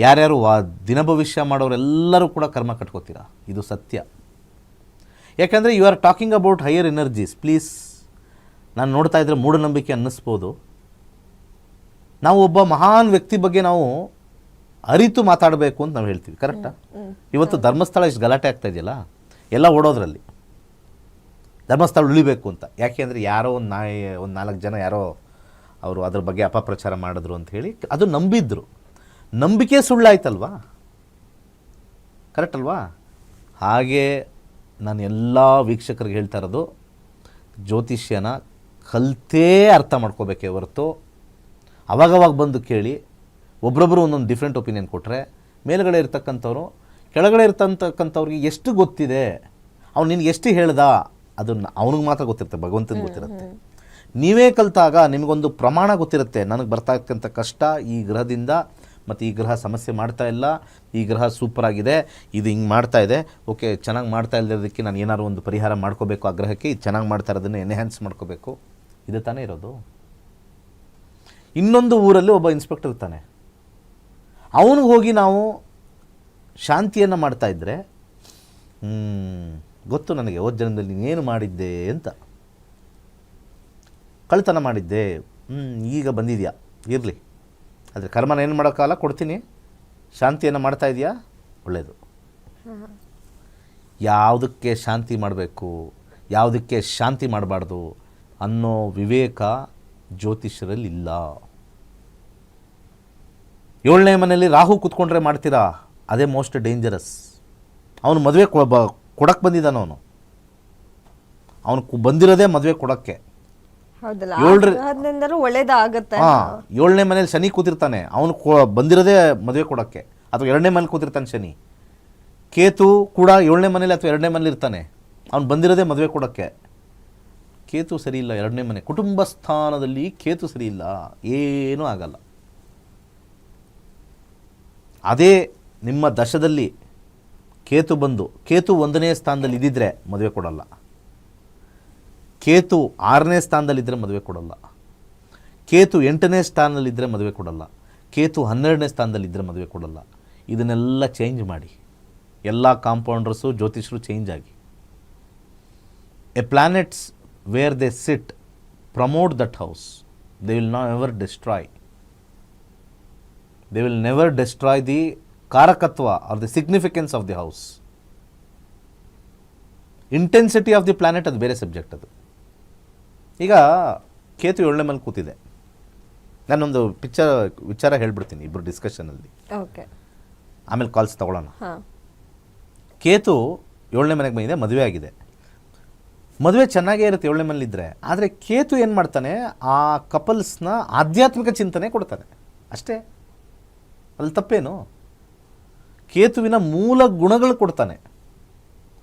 ಯಾರ್ಯಾರು ವಾ ದಿನ ಭವಿಷ್ಯ ಮಾಡೋರೆಲ್ಲರೂ ಕೂಡ ಕರ್ಮ ಕಟ್ಕೋತೀರಾ? ಇದು ಸತ್ಯ. ಯಾಕೆಂದರೆ you are talking about higher energies please ನಾನು ನೋಡ್ತಾ ಇದ್ದರೆ ಮೂಢನಂಬಿಕೆ ಅನ್ನಿಸ್ಬೋದು. ನಾವು ಒಬ್ಬ ಮಹಾನ್ ವ್ಯಕ್ತಿ ಬಗ್ಗೆ ನಾವು ಅರಿತು ಮಾತಾಡಬೇಕು ಅಂತ ನಾವು ಹೇಳ್ತೀವಿ ಕರೆಕ್ಟಾ ಇವತ್ತು ಧರ್ಮಸ್ಥಳ ಇಷ್ಟು ಗಲಾಟೆ ಆಗ್ತಾ ಇದೆಯಲ್ಲ ಎಲ್ಲ ಓಡೋದ್ರಲ್ಲಿ. ಧರ್ಮಸ್ಥಳ ಉಳಿಬೇಕು ಅಂತ. ಯಾಕೆ ಅಂದರೆ ಯಾರೋ ಒಂದು ನಾಯಿ ಒಂದು ನಾಲ್ಕು ಜನ ಯಾರೋ ಅವರು ಅದ್ರ ಬಗ್ಗೆ ಅಪಪ್ರಚಾರ ಮಾಡಿದ್ರು ಅಂತ ಹೇಳಿ ಅದು ನಂಬಿದ್ರು. ನಂಬಿಕೆ ಸುಳ್ಳಾಯ್ತಲ್ವಾ? ಕರೆಕ್ಟ್ ಅಲ್ವಾ? ಹಾಗೆ ನಾನು ಎಲ್ಲ ವೀಕ್ಷಕರಿಗೆ ಹೇಳ್ತಾ ಇರೋದು ಜ್ಯೋತಿಷ್ಯನ ಕಲ್ತೇ ಅರ್ಥ ಮಾಡ್ಕೋಬೇಕೇ ಹೊರತು ಅವಾಗವಾಗ ಬಂದು ಕೇಳಿ ಒಬ್ರೊಬ್ಬರು ಒಂದೊಂದು ಡಿಫ್ರೆಂಟ್ ಒಪಿನಿಯನ್ ಕೊಟ್ಟರೆ ಮೇಲುಗಡೆ ಇರ್ತಕ್ಕಂಥವ್ರು ಕೆಳಗಡೆ ಇರ್ತಕ್ಕಂಥವ್ರಿಗೆ ಎಷ್ಟು ಗೊತ್ತಿದೆ ಅವ್ನು ನಿನಗೆ ಎಷ್ಟು ಹೇಳ್ದ ಅದನ್ನು ಅವನಿಗೆ ಮಾತ್ರ ಗೊತ್ತಿರುತ್ತೆ ಭಗವಂತನಿಗೆ ಗೊತ್ತಿರುತ್ತೆ. ನೀವೇ ಕಲಿತಾಗ ನಿಮಗೊಂದು ಪ್ರಮಾಣ ಗೊತ್ತಿರುತ್ತೆ ನನಗೆ ಬರ್ತಾ ಇರ್ತಕ್ಕಂಥ ಕಷ್ಟ ಈ ಗ್ರಹದಿಂದ ಮತ್ತು ಈ ಗ್ರಹ ಸಮಸ್ಯೆ ಮಾಡ್ತಾ ಇಲ್ಲ, ಈ ಗ್ರಹ ಸೂಪರ್ ಆಗಿದೆ, ಇದು ಹಿಂಗೆ ಮಾಡ್ತಾ ಇದೆ. ಓಕೆ ಚೆನ್ನಾಗಿ ಮಾಡ್ತಾ ಇಲ್ಲದಕ್ಕೆ ನಾನು ಏನಾದ್ರು ಒಂದು ಪರಿಹಾರ ಮಾಡ್ಕೋಬೇಕು ಆ ಗ್ರಹಕ್ಕೆ, ಇದು ಚೆನ್ನಾಗಿ ಮಾಡ್ತಾ ಇರೋದನ್ನು ಎನ್ಹ್ಯಾನ್ಸ್ ಮಾಡ್ಕೋಬೇಕು. ಇದು ತಾನೇ ಇರೋದು? ಇನ್ನೊಂದು ಊರಲ್ಲಿ ಒಬ್ಬ ಇನ್ಸ್ಪೆಕ್ಟರ್ ಇರ್ತಾನೆ. ಅವನಿಗೆ ಹೋಗಿ ನಾವು ಶಾಂತಿಯನ್ನು ಮಾಡ್ತಾ ಇದ್ದರೆ ಗೊತ್ತು ನನಗೆ, ಹೋದ ಜನ್ಮದಲ್ಲಿ ನೀನೇನು ಮಾಡಿದ್ದೆ ಅಂತ. ಕಳ್ತನ ಮಾಡಿದ್ದೆ. ಹ್ಞೂ ಈಗ ಬಂದಿದೆಯಾ? ಇರಲಿ. ಆದರೆ ಕರ್ಮನ ಏನು ಮಾಡೋಕ್ಕಲ್ಲ ಕೊಡ್ತೀನಿ. ಶಾಂತಿಯನ್ನು ಮಾಡ್ತಾ ಇದೆಯಾ? ಒಳ್ಳೆಯದು ಯಾವುದಕ್ಕೆ ಶಾಂತಿ ಮಾಡಬೇಕು? ಯಾವುದಕ್ಕೆ ಶಾಂತಿ ಮಾಡಬಾರ್ದು? ಅನ್ನೋ ವಿವೇಕ ಜ್ಯೋತಿಷ್ಯರಲ್ಲಿ ಇಲ್ಲ. ಏಳನೇ ಮನೆಯಲ್ಲಿ ರಾಹು ಕೂತ್ಕೊಂಡ್ರೆ ಮಾಡ್ತೀರಾ? ಅದೇ ಮೋಸ್ಟ್ ಡೇಂಜರಸ್. ಅವನು ಮದುವೆ ಕೊಡಕ್ಕೆ ಬಂದಿದ್ದಾನ ಅವನು. ಅವನು ಬಂದಿರೋದೇ ಮದುವೆ ಕೊಡೋಕ್ಕೆ. ಒಳ್ಳೇದಾಗತ್ತೆ. ಏಳನೇ ಮನೇಲಿ ಶನಿ ಕೂತಿರ್ತಾನೆ. ಅವನು ಬಂದಿರೋದೇ ಮದುವೆ ಕೊಡೋಕ್ಕೆ. ಅಥವಾ ಎರಡನೇ ಮನೇಲಿ ಕೂತಿರ್ತಾನೆ ಶನಿ. ಕೇತು ಕೂಡ ಏಳನೇ ಮನೇಲಿ ಅಥವಾ ಎರಡನೇ ಮನೇಲಿ ಇರ್ತಾನೆ. ಅವನು ಬಂದಿರೋದೇ ಮದುವೆ ಕೊಡೋಕ್ಕೆ. ಕೇತು ಸರಿ ಇಲ್ಲ ಎರಡನೇ ಮನೆ. ಕುಟುಂಬ ಸ್ಥಾನದಲ್ಲಿ ಕೇತು ಸರಿ ಇಲ್ಲ ಏನೂ ಆಗಲ್ಲ. ಅದೇ ನಿಮ್ಮ ದಶದಲ್ಲಿ ಕೇತು ಬಂದು ಕೇತು ಒಂದನೇ ಸ್ಥಾನದಲ್ಲಿ ಇದ್ದಿದ್ರೆ ಮದುವೆ ಕೊಡಲ್ಲ. ಕೇತು ಆರನೇ ಸ್ಥಾನದಲ್ಲಿದ್ದರೆ ಮದುವೆ ಕೊಡಲ್ಲ. ಕೇತು ಎಂಟನೇ ಸ್ಥಾನದಲ್ಲಿದ್ದರೆ ಮದುವೆ ಕೊಡಲ್ಲ. ಕೇತು ಹನ್ನೆರಡನೇ ಸ್ಥಾನದಲ್ಲಿದ್ದರೆ ಮದುವೆ ಕೊಡಲ್ಲ. ಇದನ್ನೆಲ್ಲ ಚೇಂಜ್ ಮಾಡಿ. ಎಲ್ಲ ಕಾಂಪೌಂಡರ್ಸು ಜ್ಯೋತಿಷರು ಚೇಂಜ್ ಆಗಿ. A planets where they sit promote that house they will not ever destroy they will never destroy the ಕಾರಕತ್ವ or the significance of the house intensity of the planet ಅದು ಬೇರೆ ಸಬ್ಜೆಕ್ಟ್ ಅದು. ಈಗ ಕೇತು ಏಳನೇ ಮೇಲೆ ಕೂತಿದೆ. ನಾನೊಂದು ಪಿಕ್ಚರ್ ವಿಚಾರ ಹೇಳ್ಬಿಡ್ತೀನಿ ಇಬ್ಬರು ಡಿಸ್ಕಷನಲ್ಲಿ ಓಕೆ. ಆಮೇಲೆ ಕಾಲ್ಸ್ ತಗೊಳ್ಳೋಣ. ಹಾಂ. ಕೇತು ಏಳನೇ ಮನೆಗೆ ಬಂದಿದೆ ಮದುವೆ ಆಗಿದೆ. ಮದುವೆ ಚೆನ್ನಾಗೇ ಇರುತ್ತೆ ಏಳನೇ ಮನೇಲಿದ್ದರೆ ಆದರೆ ಕೇತು ಏನು ಮಾಡ್ತಾನೆ? ಆ ಕಪಲ್ಸ್ನ ಆಧ್ಯಾತ್ಮಿಕ ಚಿಂತನೆ ಕೊಡ್ತಾನೆ. ಅಷ್ಟೇ. ಅಲ್ಲಿ ತಪ್ಪೇನು? ಕೇತುವಿನ ಮೂಲ ಗುಣಗಳು ಕೊಡ್ತಾನೆ.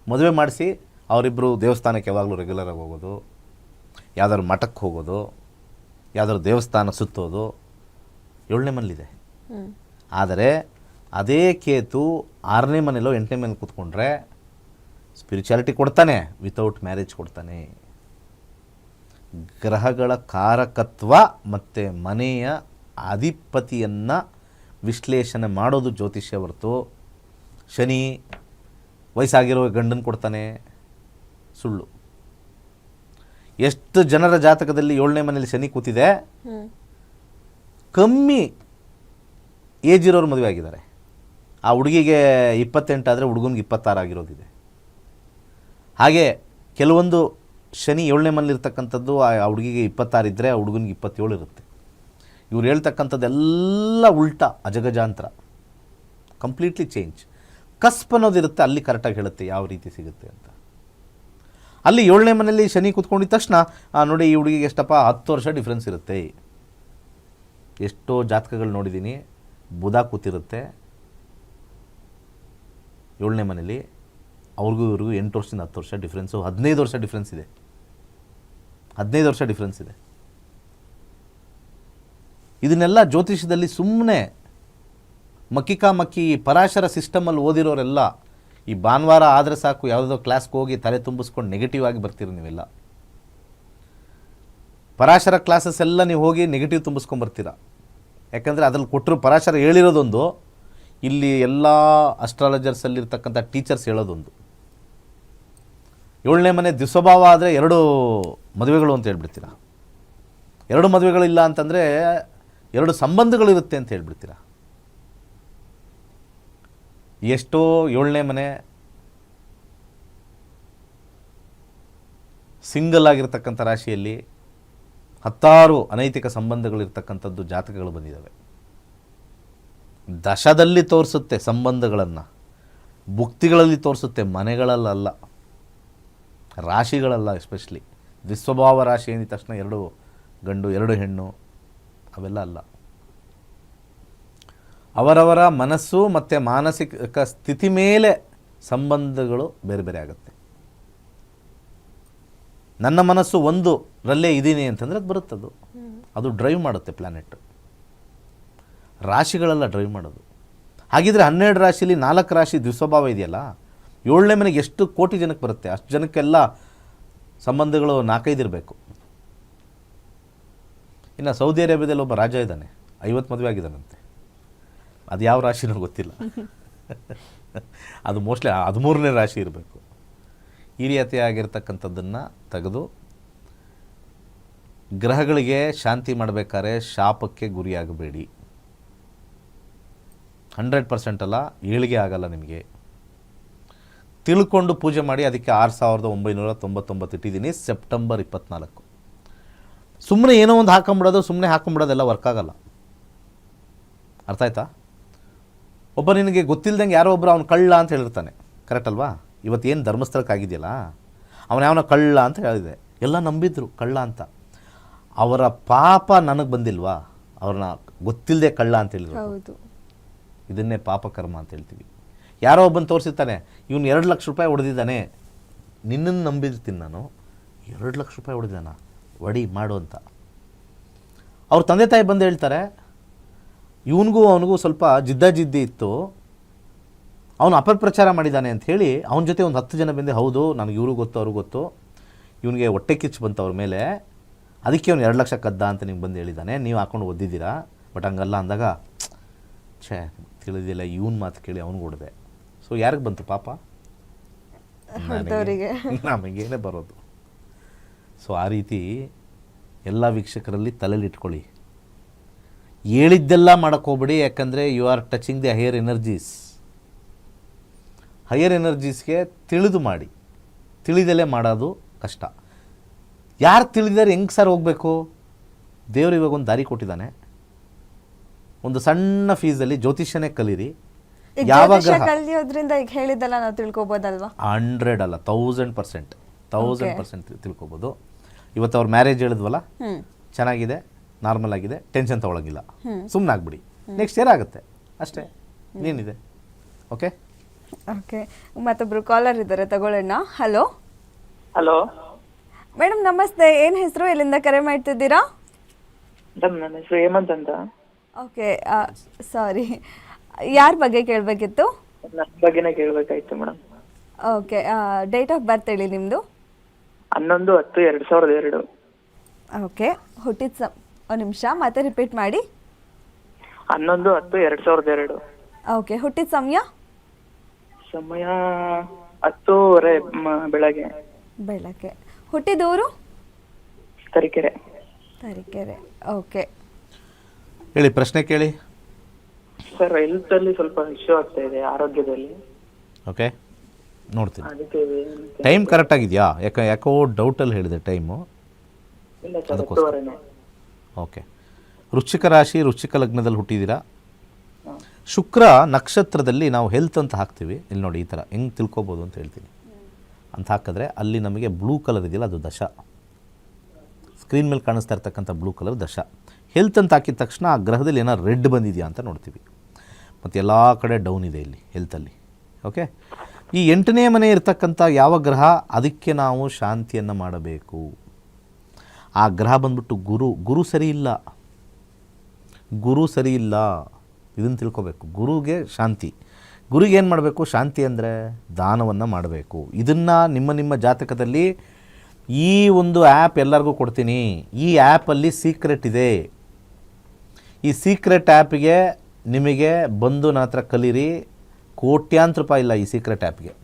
ಮದುವೆ ಮಾಡಿಸಿ ಅವರಿಬ್ಬರು ದೇವಸ್ಥಾನಕ್ಕೆ ಯಾವಾಗಲೂ ರೆಗ್ಯುಲರಾಗಿ ಹೋಗೋದು. ಯಾವ್ದಾದ್ರು ಮಠಕ್ಕೆ ಹೋಗೋದು ಯಾವ್ದಾದ್ರು ದೇವಸ್ಥಾನ ಸುತ್ತೋದು ಏಳನೇ ಮನೇಲಿದೆ ಆದರೆ ಅದೇ ಕೇತು ಆರನೇ ಮನೇಲೋ ಎಂಟನೇ ಮನೇಲಿ ಕೂತ್ಕೊಂಡ್ರೆ ಸ್ಪಿರಿಚುಯಾಲಿಟಿ ಕೊಡ್ತಾನೆ ವಿತೌಟ್ ಮ್ಯಾರೇಜ್ ಕೊಡ್ತಾನೆ. ಗ್ರಹಗಳ ಕಾರಕತ್ವ ಮತ್ತು ಮನೆಯ ಅಧಿಪತಿಯನ್ನು ವಿಶ್ಲೇಷಣೆ ಮಾಡೋದು ಜ್ಯೋತಿಷ್ಯ ಹೊರತು ಶನಿ ವಯಸ್ಸಾಗಿರೋ ಗಂಡನ ಕೊಡ್ತಾನೆ ಸುಳ್ಳು. ಎಷ್ಟು ಜನರ ಜಾತಕದಲ್ಲಿ ಏಳನೇ ಮನೇಲಿ ಶನಿ ಕೂತಿದೆ? ಕಮ್ಮಿ ಏಜ್ ಇರೋರು ಮದುವೆ ಆಗಿದ್ದಾರೆ. ಆ ಹುಡುಗಿಗೆ ಇಪ್ಪತ್ತೆಂಟಾದರೆ ಹುಡುಗನಿಗೆ ಇಪ್ಪತ್ತಾರು ಆಗಿರೋದಿದೆ. ಹಾಗೆ ಕೆಲವೊಂದು ಶನಿ ಏಳನೇ ಮನೇಲಿರ್ತಕ್ಕಂಥದ್ದು ಆ ಆ ಹುಡುಗಿಗೆ ಇಪ್ಪತ್ತಾರು ಇದ್ದರೆ ಆ ಹುಡುಗನಿಗೆ ಇಪ್ಪತ್ತೇಳು ಇರುತ್ತೆ. ಇವ್ರು ಹೇಳ್ತಕ್ಕಂಥದ್ದೆಲ್ಲ ಉಲ್ಟಾ ಅಜಗಜಾಂತರ. ಕಂಪ್ಲೀಟ್ಲಿ ಚೇಂಜ್ ಕಸ್ಪ್ ಅನ್ನೋದಿರುತ್ತೆ ಅಲ್ಲಿ ಕರೆಕ್ಟಾಗಿ ಹೇಳುತ್ತೆ ಯಾವ ರೀತಿ ಸಿಗುತ್ತೆ ಅಂತ. ಅಲ್ಲಿ ಏಳನೇ ಮನೆಯಲ್ಲಿ ಶನಿ ಕೂತ್ಕೊಂಡಿದ್ದ ತಕ್ಷಣ ನೋಡಿ ಈ ಹುಡುಗಿಗೆ ಎಷ್ಟಪ್ಪ, ಹತ್ತು ವರ್ಷ ಡಿಫ್ರೆನ್ಸ್ ಇರುತ್ತೆ. ಎಷ್ಟೋ ಜಾತಕಗಳು ನೋಡಿದ್ದೀನಿ ಬುಧ ಕೂತಿರುತ್ತೆ. ಏಳನೇ ಮನೇಲಿ ಅವ್ರಿಗೂ ಇವ್ರಿಗೂ ಎಂಟು ವರ್ಷದಿಂದ ಹತ್ತು ವರ್ಷ ಡಿಫ್ರೆನ್ಸು ಹದಿನೈದು ವರ್ಷ ಡಿಫ್ರೆನ್ಸ್ ಇದೆ. ಹದಿನೈದು ವರ್ಷ ಡಿಫ್ರೆನ್ಸ್ ಇದೆ. ಇದನ್ನೆಲ್ಲ ಜ್ಯೋತಿಷದಲ್ಲಿ ಸುಮ್ಮನೆ ಮಕ್ಕಿಕಾ ಮಕ್ಕಿ ಪರಾಶರ ಸಿಸ್ಟಮಲ್ಲಿ ಓದಿರೋರೆಲ್ಲ ಈ ಭಾನುವಾರ ಆದರೆ ಸಾಕು ಯಾವುದೋ ಕ್ಲಾಸ್ಗೆ ಹೋಗಿ ತಲೆ ತುಂಬಿಸ್ಕೊಂಡು ನೆಗೆಟಿವ್ ಆಗಿ ಬರ್ತೀರಿ ನೀವೆಲ್ಲ. ಪರಾಶರ ಕ್ಲಾಸಸ್ ಎಲ್ಲ ನೀವು ಹೋಗಿ ನೆಗೆಟಿವ್ ತುಂಬಿಸ್ಕೊಂಬರ್ತೀರ ಯಾಕಂದರೆ ಅದ್ರಲ್ಲಿ ಕೊಟ್ಟರು ಪರಾಶರ ಹೇಳಿರೋದೊಂದು, ಇಲ್ಲಿ ಎಲ್ಲ ಅಸ್ಟ್ರಾಲಜರ್ಸಲ್ಲಿರ್ತಕ್ಕಂಥ ಟೀಚರ್ಸ್ ಹೇಳೋದೊಂದು. ಏಳನೇ ಮನೆ ದಿವಸಭಾವ ಆದರೆ ಎರಡು ಮದುವೆಗಳು ಅಂತ ಹೇಳ್ಬಿಡ್ತೀರಾ. ಎರಡು ಮದುವೆಗಳಿಲ್ಲ ಅಂತಂದರೆ ಎರಡು ಸಂಬಂಧಗಳಿರುತ್ತೆ ಅಂತ ಹೇಳ್ಬಿಡ್ತೀರ. ಎಷ್ಟೋ ಏಳನೇ ಮನೆ ಸಿಂಗಲ್ ಆಗಿರ್ತಕ್ಕಂಥ ರಾಶಿಯಲ್ಲಿ ಹತ್ತಾರು ಅನೈತಿಕ ಸಂಬಂಧಗಳಿರ್ತಕ್ಕಂಥದ್ದು ಜಾತಕಗಳು ಬಂದಿದ್ದಾವೆ. ದಶದಲ್ಲಿ ತೋರಿಸುತ್ತೆ ಸಂಬಂಧಗಳನ್ನು, ಭುಕ್ತಿಗಳಲ್ಲಿ ತೋರಿಸುತ್ತೆ ಮನೆಗಳಲ್ಲ ರಾಶಿಗಳಲ್ಲ ಎಸ್ಪೆಷಲಿ ದ್ವಿಸ್ವಭಾವ ರಾಶಿ ಏನಿದ ತಕ್ಷಣ ಎರಡು ಗಂಡು, ಎರಡು ಹೆಣ್ಣು, ಅವೆಲ್ಲ ಅಲ್ಲ. ಅವರವರ ಮನಸ್ಸು ಮತ್ತು ಮಾನಸಿಕ ಸ್ಥಿತಿ ಮೇಲೆ ಸಂಬಂಧಗಳು ಬೇರೆ ಬೇರೆ ಆಗುತ್ತೆ. ನನ್ನ ಮನಸ್ಸು ಒಂದು ರಲ್ಲೇ ಇದ್ದೀನಿ ಅಂತಂದರೆ ಅದು ಬರುತ್ತದು. ಅದು ಡ್ರೈವ್ ಮಾಡುತ್ತೆ ಪ್ಲ್ಯಾನೆಟ್ ರಾಶಿಗಳೆಲ್ಲ ಡ್ರೈವ್ ಮಾಡೋದು. ಹಾಗಿದ್ರೆ ಹನ್ನೆರಡು ರಾಶಿಲಿ ನಾಲ್ಕು ರಾಶಿ ದ್ವಿಸ್ವಭಾವ ಇದೆಯಲ್ಲ, ಏಳನೇ ಮನೆಗೆ ಎಷ್ಟು ಕೋಟಿ ಜನಕ್ಕೆ ಬರುತ್ತೆ? ಅಷ್ಟು ಜನಕ್ಕೆಲ್ಲ ಸಂಬಂಧಗಳು ನಾಲ್ಕೈದು ಇರಬೇಕು. ಇನ್ನು ಸೌದಿ ಅರೇಬಿಯಾದಲ್ಲಿ ಒಬ್ಬ ರಾಜ ಇದ್ದಾನೆ, ಐವತ್ತು ಮದುವೆ ಆಗಿದ್ದಾನಂತೆ. ಅದು ಯಾವ ರಾಶಿನೂ ಗೊತ್ತಿಲ್ಲ. ಅದು ಮೋಸ್ಟ್ಲಿ ಹದಿಮೂರನೇ ರಾಶಿ ಇರಬೇಕು. ಈ ರೀತಿಯಾಗಿರ್ತಕ್ಕಂಥದ್ದನ್ನು ತೆಗೆದು ಗ್ರಹಗಳಿಗೆ ಶಾಂತಿ ಮಾಡಬೇಕಾದ್ರೆ ಶಾಪಕ್ಕೆ ಗುರಿಯಾಗಬೇಡಿ. ಹಂಡ್ರೆಡ್ ಪರ್ಸೆಂಟ್ ಅಲ್ಲ, ಏಳಿಗೆ ಆಗಲ್ಲ ನಿಮಗೆ. ತಿಳ್ಕೊಂಡು ಪೂಜೆ ಮಾಡಿ ಅದಕ್ಕೆ ಆರು ಸಾವಿರದ ಒಂಬೈನೂರ ತೊಂಬತ್ತೊಂಬತ್ತು ಇಟ್ಟಿದ್ದೀನಿ, ಸೆಪ್ಟೆಂಬರ್ ಇಪ್ಪತ್ನಾಲ್ಕು. ಸುಮ್ಮನೆ ಏನೋ ಒಂದು ಹಾಕೊಂಬಿಡೋದು ಸುಮ್ಮನೆ ಹಾಕೊಂಬಿಡೋದೆಲ್ಲ ವರ್ಕ್ ಆಗಲ್ಲ. ಅರ್ಥ ಆಯ್ತಾ? ಒಬ್ಬ ನಿನಗೆ ಗೊತ್ತಿಲ್ದಂಗೆ ಯಾರೋ ಒಬ್ಬರು ಅವ್ನು ಕಳ್ಳ ಅಂತ ಹೇಳಿರ್ತಾನೆ. ಕರೆಕ್ಟ್ ಅಲ್ವಾ? ಇವತ್ತೇನು ಧರ್ಮಸ್ಥಳಕ್ಕೆ ಆಗಿದೆಯಲ್ಲ? ಅವನ ಯಾವನ ಕಳ್ಳ ಅಂತ ಹೇಳಿದೆ. ಎಲ್ಲ ನಂಬಿದ್ರು ಕಳ್ಳ ಅಂತ. ಅವರ ಪಾಪ ನನಗೆ ಬಂದಿಲ್ವಾ? ಅವ್ರನ್ನ ಗೊತ್ತಿಲ್ಲದೆ ಕಳ್ಳ ಅಂತ ಹೇಳಿದ್ರು ಹೌದು. ಇದನ್ನೇ ಪಾಪಕರ್ಮ ಅಂತ ಹೇಳ್ತೀವಿ. ಯಾರೋ ಒಬ್ಬನ ತೋರಿಸಿರ್ತಾನೆ ಇವನು ಎರಡು ಲಕ್ಷ ರೂಪಾಯಿ ಹೊಡೆದಿದ್ದಾನೆ. ನಿನ್ನನ್ನು ನಂಬಿರ್ತೀನಿ ನಾನು. ಎರಡು ಲಕ್ಷ ರೂಪಾಯಿ ಹೊಡೆದಿದ್ದಾನ? ಒಡಿ ಮಾಡು ಅಂತ. ಅವ್ರ ತಂದೆ ತಾಯಿ ಬಂದು ಹೇಳ್ತಾರೆ ಇವನಿಗೂ ಅವನಿಗೂ ಸ್ವಲ್ಪ ಜಿದ್ದಾಜಿದ್ದಿ ಇತ್ತು. ಅವನು ಅಪಪ್ರಚಾರ ಮಾಡಿದ್ದಾನೆ ಅಂತ ಹೇಳಿ ಅವನ ಜೊತೆ ಒಂದು ಹತ್ತು ಜನ ಬಂದೆ ಹೌದು ನನಗೆ ಇವರು ಗೊತ್ತು ಅವ್ರಿಗೆ ಗೊತ್ತು. ಇವನಿಗೆ ಹೊಟ್ಟೆ ಕಿಚ್ಚು ಬಂತು ಅವ್ರ ಮೇಲೆ. ಅದಕ್ಕೆ ಅವ್ನು ಎರಡು ಲಕ್ಷ ಕದ್ದ ಅಂತ ನಿಮ್ಗೆ ಬಂದು ಹೇಳಿದ್ದಾನೆ ನೀವು ಹಾಕೊಂಡು ಓದಿದ್ದೀರಾ ಬಟ್ ಹಂಗಲ್ಲ ಅಂದಾಗ ಛೇ ತಿಳಿದಿಲ್ಲ ಇವನ್ ಮಾತು ಕೇಳಿ ಅವನು ಹೊಡೆದೆ. ಸೊ ಯಾರಿಗೆ ಬಂತು ಪಾಪ? ನಮಗೆ ನಮಗೇನೆ ಬರೋದು. ಸೊ ಆ ರೀತಿ ಎಲ್ಲ ವೀಕ್ಷಕರಲ್ಲಿ ತಲೆಯಲ್ಲಿ ಇಟ್ಕೊಳ್ಳಿ. ಹೇಳಿದ್ದೆಲ್ಲ ಮಾಡಕ್ಕೆ ಹೋಗ್ಬೇಡಿ ಯಾಕಂದರೆ you are touching the higher energies higher ಎನರ್ಜೀಸ್ಗೆ ತಿಳಿದು ಮಾಡಿ. ತಿಳಿದಲೇ ಮಾಡೋದು ಕಷ್ಟ. ಯಾರು ತಿಳಿದರೆ ಹೆಂಗೆ ಸರ್ ಹೋಗಬೇಕು? ದೇವರು ಇವಾಗ ಒಂದು ದಾರಿ ಕೊಟ್ಟಿದ್ದಾನೆ. ಒಂದು ಸಣ್ಣ ಫೀಸಲ್ಲಿ ಜ್ಯೋತಿಷ್ಯನೇ ಕಲೀರಿ. ಯಾವಾಗ ಕಲಿಯೋದ್ರಿಂದ ಈಗ ಹೇಳಿದ್ದೆಲ್ಲ ನಾವು ತಿಳ್ಕೊಬೋದಲ್ವಾ? ಹಂಡ್ರೆಡ್ ಅಲ್ಲ ತೌಸಂಡ್ ಪರ್ಸೆಂಟ್ ತೌಸಂಡ್ ಪರ್ಸೆಂಟ್ ತಿಳ್ಕೊಬೋದು. ಇವತ್ತು ಅವ್ರ ಮ್ಯಾರೇಜ್ ಹೇಳಿದ್ವಲ್ಲ? ಚೆನ್ನಾಗಿದೆ. ನಾರ್ಮಲ್ ಆಗಿದೆ ಟೆನ್ಷನ್ ತೊಗೊಳಂಗಿಲ್ಲ. ಸುಮ್ಮನೆ ಆಗ್ಬಿಡಿ. ನೆಕ್ಸ್ಟ್ ಇಯರ್ ಆಗುತ್ತೆ. ಅಷ್ಟೇ. ಏನಿದೆ? ಓಕೆ ಓಕೆ ಮತ್ತೊಬ್ರು ಕಾಲರ್ ಇದ್ದಾರೆ ತಗೊಳ್ಳೋಣ. ಹಲೋ ಹಲೋ ಮೇಡಮ್ ನಮಸ್ತೆ. ಏನು ಹೆಸರು? ಎಲ್ಲಿಂದ ಕರೆ ಮಾಡ್ತಿದ್ದೀರಾ? ಮೇಡಮ್ ನನ್ನ ಹೆಸರು ಹೇಮಂತ್ ಅಂತ. ಓಕೆ ಸಾರಿ ಯಾರ ಬಗ್ಗೆ ಕೇಳಬೇಕಿತ್ತು? ನನ್ನ ಬಗ್ಗೆನೇ ಕೇಳಬೇಕಾಯ್ತು madam okay date of birth ಹೇಳಿ ನಿಮ್ಮದು ಹನ್ನೊಂದು ಹತ್ತು ಎರಡು ಸಾವಿರದ ಎರಡು. ಓಕೆ ಹುಟ್ಟಿದ ಒಂದು ನಿಮಿಷ ಮತ್ತೆ ರಿಪೀಟ್ ಮಾಡಿ. ಹನ್ನೊಂದು ಹತ್ತು ಎರಡು ಸಾವಿರದ ಎರಡು. ಓಕೆ ಹುಟ್ಟಿದ ಸಮಯ? ಸಮಯ ಹತ್ತೂವರೆ ಮ- ಬೆಳಗ್ಗೆ. ಬೆಳಗ್ಗೆ. ಹುಟ್ಟಿದ ಊರು? ತರೀಕೆರೆ. ತರೀಕೆರೆ. ಓಕೆ ಹೇಳಿ ಪ್ರಶ್ನೆ ಕೇಳಿ. ಸರ್ ಹೆಲ್ತ್ ಅಲ್ಲಿ ಸ್ವಲ್ಪ ಇಶ್ಯೂ ಆಗ್ತಾ ಇದೆ ಆರೋಗ್ಯದಲ್ಲಿ. ಓಕೆ ನೋಡ್ತೀನಿ. ಅದಕ್ಕೆ ಟೈಮ್ ಕರೆಕ್ಟ್ ಆಗಿದೆಯಾ? ಯಾಕೋ ಯಾಕೋ ಡೌಟಲ್ಲಿ ಹೇಳಿದೆ ಟೈಮು ಇಲ್ಲ ಸರ್ ಹತ್ತುವರೆನೆ. ಓಕೆ. ವೃಶ್ಚಿಕ ರಾಶಿ, ವೃಶ್ಚಿಕ ಲಗ್ನದಲ್ಲಿ ಹುಟ್ಟಿದ್ದೀರಾ? ಶುಕ್ರ ನಕ್ಷತ್ರದಲ್ಲಿ ನಾವು ಹೆಲ್ತ್ ಅಂತ ಹಾಕ್ತೀವಿ. ಇಲ್ಲಿ ನೋಡಿ ಈ ಥರ ಹೆಂಗೆ ತಿಳ್ಕೊಬೋದು ಅಂತ ಹೇಳ್ತೀನಿ. ಅಂತ ಹಾಕಿದ್ರೆ ಅಲ್ಲಿ ನಮಗೆ ಬ್ಲೂ ಕಲರ್ ಇದೆಯಲ್ಲ, ಅದು ದಶ. ಸ್ಕ್ರೀನ್ ಮೇಲೆ ಕಾಣಿಸ್ತಾ ಇರ್ತಕ್ಕಂಥ ಬ್ಲೂ ಕಲರ್ ದಶ. ಹೆಲ್ತ್ ಅಂತ ಹಾಕಿದ ತಕ್ಷಣ ಆ ಗ್ರಹದಲ್ಲಿ ಏನಾರು ರೆಡ್ ಬಂದಿದೆಯಾ ಅಂತ ನೋಡ್ತೀವಿ. ಮತ್ತು ಎಲ್ಲ ಕಡೆ ಡೌನ್ ಇದೆ ಇಲ್ಲಿ ಹೆಲ್ತಲ್ಲಿ ಓಕೆ? ಈ ಎಂಟನೇ ಮನೆ ಇರತಕ್ಕಂಥ ಯಾವ ಗ್ರಹ, ಅದಕ್ಕೆ ನಾವು ಶಾಂತಿಯನ್ನು ಮಾಡಬೇಕು. ಆ ಗ್ರಹ ಬಂದ್ಬಿಟ್ಟು ಗುರು ಗುರು ಸರಿ ಇಲ್ಲ. ಗುರು ಸರಿ ಇಲ್ಲ. ಇದನ್ನು ತಿಳ್ಕೊಬೇಕು. ಗುರುಗೆ ಶಾಂತಿ. ಗುರುಗೆ ಏನು ಮಾಡಬೇಕು? ಶಾಂತಿ ಅಂದರೆ ದಾನವನ್ನು ಮಾಡಬೇಕು. ಇದನ್ನು ನಿಮ್ಮ ನಿಮ್ಮ ಜಾತಕದಲ್ಲಿ ಈ ಒಂದು ಆ್ಯಪ್ ಎಲ್ಲರಿಗೂ ಕೊಡ್ತೀನಿ. ಈ ಆ್ಯಪಲ್ಲಿ ಸೀಕ್ರೆಟ್ ಇದೆ. ಈ ಸೀಕ್ರೆಟ್ ಆ್ಯಪ್ಗೆ ನಿಮಗೆ ಬಂದು ನನ್ನ ಹತ್ರ ಕಲೀರಿ. ಕೋಟ್ಯಾಂತರ ರೂಪಾಯಿ ಇಲ್ಲ ಈ ಸೀಕ್ರೆಟ್ ಆ್ಯಪ್ಗೆ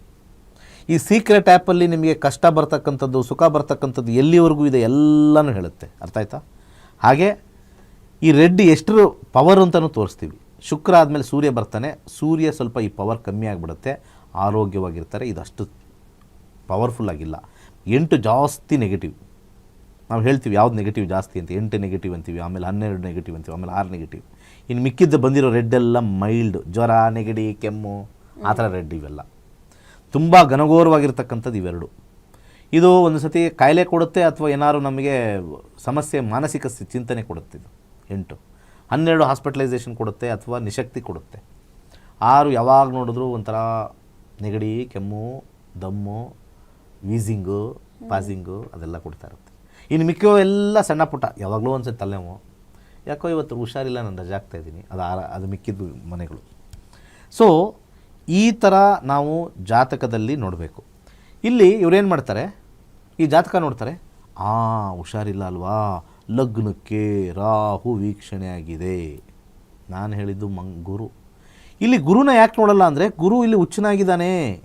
ಈ ಸೀಕ್ರೆಟ್ ಆ್ಯಪಲ್ಲಿ ನಿಮಗೆ ಕಷ್ಟ ಬರ್ತಕ್ಕಂಥದ್ದು, ಸುಖ ಬರ್ತಕ್ಕಂಥದ್ದು ಎಲ್ಲಿವರೆಗೂ ಇದೆ ಎಲ್ಲನೂ ಹೇಳುತ್ತೆ. ಅರ್ಥ ಆಯ್ತಾ? ಹಾಗೆ ಈ ರೆಡ್ ಎಷ್ಟು ಪವರ್ ಅಂತಲೂ ತೋರಿಸ್ತೀವಿ. ಶುಕ್ರ ಆದಮೇಲೆ ಸೂರ್ಯ ಬರ್ತಾನೆ. ಸೂರ್ಯ ಸ್ವಲ್ಪ ಈ ಪವರ್ ಕಮ್ಮಿ ಆಗಿಬಿಡುತ್ತೆ. ಆರೋಗ್ಯವಾಗಿರ್ತಾರೆ. ಇದಷ್ಟು ಪವರ್ಫುಲ್ ಆಗಿಲ್ಲ. ಎಂಟು ಜಾಸ್ತಿ ನೆಗೆಟಿವ್ ನಾವು ಹೇಳ್ತೀವಿ ಯಾವ್ದು ನೆಗೆಟಿವ್ ಜಾಸ್ತಿ ಅಂತ. ಎಂಟು ನೆಗೆಟಿವ್ ಅಂತೀವಿ, ಆಮೇಲೆ ಹನ್ನೆರಡು ನೆಗೆಟಿವ್ ಅಂತೀವಿ, ಆಮೇಲೆ ಆರು ನೆಗೆಟಿವ್ ಇನ್ನು ಮಿಕ್ಕಿದ್ದು ಬಂದಿರೋ ರೆಡ್ ಎಲ್ಲ ಮೈಲ್ಡ್ ಜ್ವರ, ನೆಗಡಿ, ಕೆಮ್ಮು, ಆ ಥರ ರೆಡ್ ಇವೆಲ್ಲ. ತುಂಬ ಘನಘೋರವಾಗಿರ್ತಕ್ಕಂಥದ್ದು ಇವೆರಡು. ಇದು ಒಂದು ಸತಿ ಕಾಯಿಲೆ ಕೊಡುತ್ತೆ ಅಥವಾ ಏನಾದ್ರು ನಮಗೆ ಸಮಸ್ಯೆ, ಮಾನಸಿಕ ಚಿಂತನೆ ಕೊಡುತ್ತೆ ಇದು. ಎಂಟು. ಹನ್ನೆರಡು ಹಾಸ್ಪಿಟಲೈಸೇಷನ್ ಕೊಡುತ್ತೆ ಅಥವಾ ನಿಶಕ್ತಿ ಕೊಡುತ್ತೆ. ಆರು ಯಾವಾಗ ನೋಡಿದ್ರು ಒಂಥರ ನೆಗಡಿ, ಕೆಮ್ಮು, ದಮ್ಮು ವೀಸಿಂಗು ಪಾಸಿಂಗು ಅದೆಲ್ಲ ಕೊಡ್ತಾ ಇರುತ್ತೆ. ಇನ್ನು ಮಿಕ್ಕೋ ಎಲ್ಲ ಸಣ್ಣ ಪುಟ್ಟ, ಯಾವಾಗಲೂ ಒಂದ್ಸತಿ ತಲೆನೋವು. ಯಾಕೋ ಇವತ್ತು ಹುಷಾರಿಲ್ಲ, ನಾನು ರಜೆ ಆಗ್ತಾ ಇದ್ದೀನಿ. ಅದು ಅದು ಮಿಕ್ಕಿದ್ದು ಮನೆಗಳು. ಸೊ ಈ ಥರ ನಾವು ಜಾತಕದಲ್ಲಿ ನೋಡಬೇಕು. ಇಲ್ಲಿ ಇವರೇನು ಮಾಡ್ತಾರೆ? ಈ ಜಾತಕ ನೋಡ್ತಾರೆ, ಆ, ಹುಷಾರಿಲ್ಲ ಅಲ್ವಾ? ಲಗ್ನಕ್ಕೆ ರಾಹು ವೀಕ್ಷಣೆ ಆಗಿದೆ ನಾನು ಹೇಳಿದ್ದು ಮಂಗ್, ಗುರು. ಇಲ್ಲಿ ಗುರುನ ಯಾಕೆ ನೋಡಲ್ಲ ಅಂದರೆ, ಗುರು ಇಲ್ಲಿ ಹುಚ್ಚನಾಗಿದ್ದಾನೆ.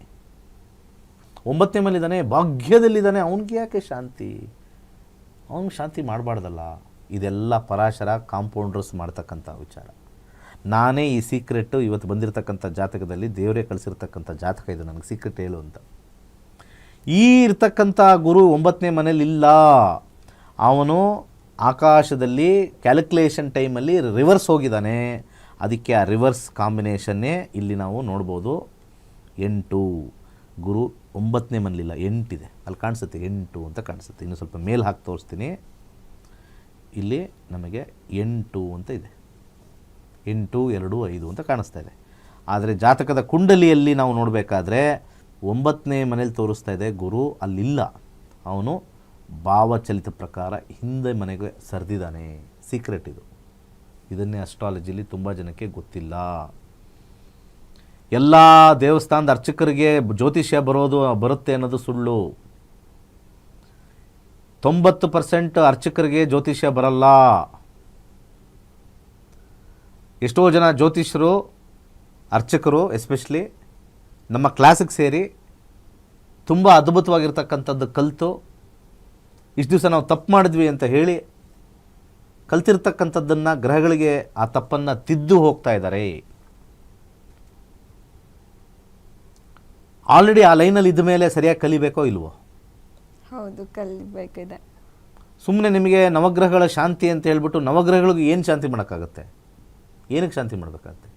ಒಂಬತ್ತನೇ ಮೇಲಿದ್ದಾನೆ, ಭಾಗ್ಯದಲ್ಲಿದ್ದಾನೆ. ಅವನಿಗೆ ಯಾಕೆ ಶಾಂತಿ? ಅವ್ನಿಗೆ ಶಾಂತಿ ಮಾಡಬಾರ್ದಲ್ಲ. ಇದೆಲ್ಲ ಪರಾಶರ ಕಾಂಪೌಂಡರ್ಸ್ ಮಾಡ್ತಕ್ಕಂಥ ವಿಚಾರ. ನಾನೇ ಈ ಸೀಕ್ರೆಟ್ಟು ಇವತ್ತು ಬಂದಿರತಕ್ಕಂಥ ಜಾತಕದಲ್ಲಿ ದೇವರೇ ಕಳಿಸಿರ್ತಕ್ಕಂಥ ಜಾತಕ ಇದು ನನಗೆ ಸೀಕ್ರೆಟ್ ಹೇಳು ಅಂತ. ಈ ಇರ್ತಕ್ಕಂಥ ಗುರು ಒಂಬತ್ತನೇ ಮನೇಲಿ ಇಲ್ಲ. ಅವನು ಆಕಾಶದಲ್ಲಿ ಕ್ಯಾಲ್ಕುಲೇಷನ್ ಟೈಮಲ್ಲಿ ರಿವರ್ಸ್ ಹೋಗಿದ್ದಾನೆ. ಅದಕ್ಕೆ ಆ ರಿವರ್ಸ್ ಕಾಂಬಿನೇಷನ್ನೇ ಇಲ್ಲಿ ನಾವು ನೋಡ್ಬೋದು ಎಂಟು. ಗುರು ಒಂಬತ್ತನೇ ಮನೇಲಿಲ್ಲ ಎಂಟಿದೆ. ಅಲ್ಲಿ ಕಾಣಿಸುತ್ತೆ ಎಂಟು ಅಂತ ಕಾಣಿಸುತ್ತೆ. ಇನ್ನು ಸ್ವಲ್ಪ ಮೇಲ್ ಹಾಕಿ ತೋರಿಸ್ತೀನಿ. ಇಲ್ಲಿ ನಮಗೆ ಎಂಟು ಅಂತ ಇದೆ. ಎಂಟು, ಎರಡು, ಐದು ಅಂತ ಕಾಣಿಸ್ತಾ ಇದೆ. ಆದರೆ ಜಾತಕದ ಕುಂಡಲಿಯಲ್ಲಿ ನಾವು ನೋಡಬೇಕಾದ್ರೆ ಒಂಬತ್ತನೇ ಮನೇಲಿ ತೋರಿಸ್ತಾ ಇದೆ ಗುರು, ಅಲ್ಲಿಲ್ಲ. ಅವನು ಭಾವಚಲಿತ ಪ್ರಕಾರ ಹಿಂದೆ ಮನೆಗೆ ಸರಿದಿದ್ದಾನೆ. ಸೀಕ್ರೆಟ್ ಇದು. ಇದನ್ನೇ ಅಸ್ಟ್ರಾಲಜಿಲಿ ತುಂಬ ಜನಕ್ಕೆ ಗೊತ್ತಿಲ್ಲ. ಎಲ್ಲ ದೇವಸ್ಥಾನದ ಅರ್ಚಕರಿಗೆ ಜ್ಯೋತಿಷ್ಯ ಬರೋದು, ಬರುತ್ತೆ ಅನ್ನೋದು ಸುಳ್ಳು. ತೊಂಬತ್ತು ಪರ್ಸೆಂಟ್ ಅರ್ಚಕರಿಗೆ ಜ್ಯೋತಿಷ್ಯ ಬರಲ್ಲ. ಎಷ್ಟೋ ಜನ ಜ್ಯೋತಿಷರು ಅರ್ಚಕರು ಎಸ್ಪೆಷಲಿ ನಮ್ಮ ಕ್ಲಾಸಿಗೆ ಸೇರಿ ತುಂಬ ಅದ್ಭುತವಾಗಿರ್ತಕ್ಕಂಥದ್ದು ಕಲಿತು ಇಷ್ಟು ದಿವಸ ನಾವು ತಪ್ಪು ಮಾಡಿದ್ವಿ ಅಂತ ಹೇಳಿ ಕಲ್ತಿರ್ತಕ್ಕಂಥದ್ದನ್ನು ಗ್ರಹಗಳಿಗೆ ಆ ತಪ್ಪನ್ನು ತಿದ್ದು ಹೋಗ್ತಾ ಇದ್ದಾರೆ. ಆಲ್ರೆಡಿ ಆ ಲೈನಲ್ಲಿ ಇದ್ದ ಮೇಲೆ ಸರಿಯಾಗಿ ಕಲಿಬೇಕೋ ಇಲ್ವೋ? ಹೌದು ಕಲಿಬೇಕಿದೆ. ಸುಮ್ಮನೆ ನಿಮಗೆ ನವಗ್ರಹಗಳ ಶಾಂತಿ ಅಂತ ಹೇಳ್ಬಿಟ್ಟು ನವಗ್ರಹಗಳಿಗೂ ಏನು ಶಾಂತಿ ಮಾಡೋಕ್ಕಾಗತ್ತೆ? ಏನಕ್ಕೆ ಶಾಂತಿ ಮಾಡಬೇಕಾಗತ್ತೆ?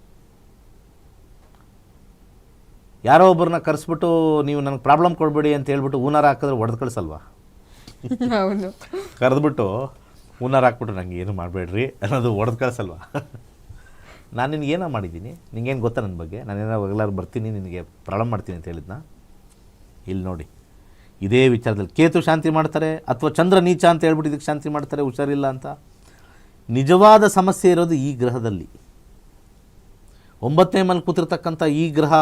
ಯಾರೋ ಒಬ್ಬರನ್ನ ಕರೆಸ್ಬಿಟ್ಟು ನೀವು ನನಗೆ ಪ್ರಾಬ್ಲಮ್ ಕೊಡಬೇಡಿ ಅಂತ ಹೇಳ್ಬಿಟ್ಟು ಹೂನಾರ ಹಾಕಿದ್ರೆ ಹೊಡೆದು ಕಳಿಸಲ್ವಾ? ಕರೆದ್ಬಿಟ್ಟು ಹೂನಾರ ಹಾಕ್ಬಿಟ್ಟು ನಂಗೆ ಏನು ಮಾಡಬೇಡ್ರಿ ಅನ್ನೋದು ಹೊಡೆದು ಕಳಿಸಲ್ವಾ? ನಾನು ನಿನಗೆ ಏನೋ ಮಾಡಿದ್ದೀನಿ? ನಿಂಗೇನು ಗೊತ್ತಾ ನನ್ನ ಬಗ್ಗೆ? ನಾನು ಏನೋ ಎಲ್ಲರೂ ಬರ್ತೀನಿ ನಿನಗೆ ಪ್ರಾಬ್ಲಮ್ ಮಾಡ್ತೀನಿ ಅಂತ ಹೇಳಿದ್ನ? ಇಲ್ಲಿ ನೋಡಿ. ಇದೇ ವಿಚಾರದಲ್ಲಿ ಕೇತು ಶಾಂತಿ ಮಾಡ್ತಾರೆ ಅಥವಾ ಚಂದ್ರ ನೀಚ ಅಂತ ಹೇಳ್ಬಿಟ್ಟು ಇದಕ್ಕೆ ಶಾಂತಿ ಮಾಡ್ತಾರೆ ಹುಷಾರಿಲ್ಲ ಅಂತ? ನಿಜವಾದ ಸಮಸ್ಯೆ ಇರೋದು ಈ ಗ್ರಹದಲ್ಲಿ. ಒಂಬತ್ತನೇ ಮನೆ ಕೂತಿರ್ತಕ್ಕಂಥ ಈ ಗ್ರಹ,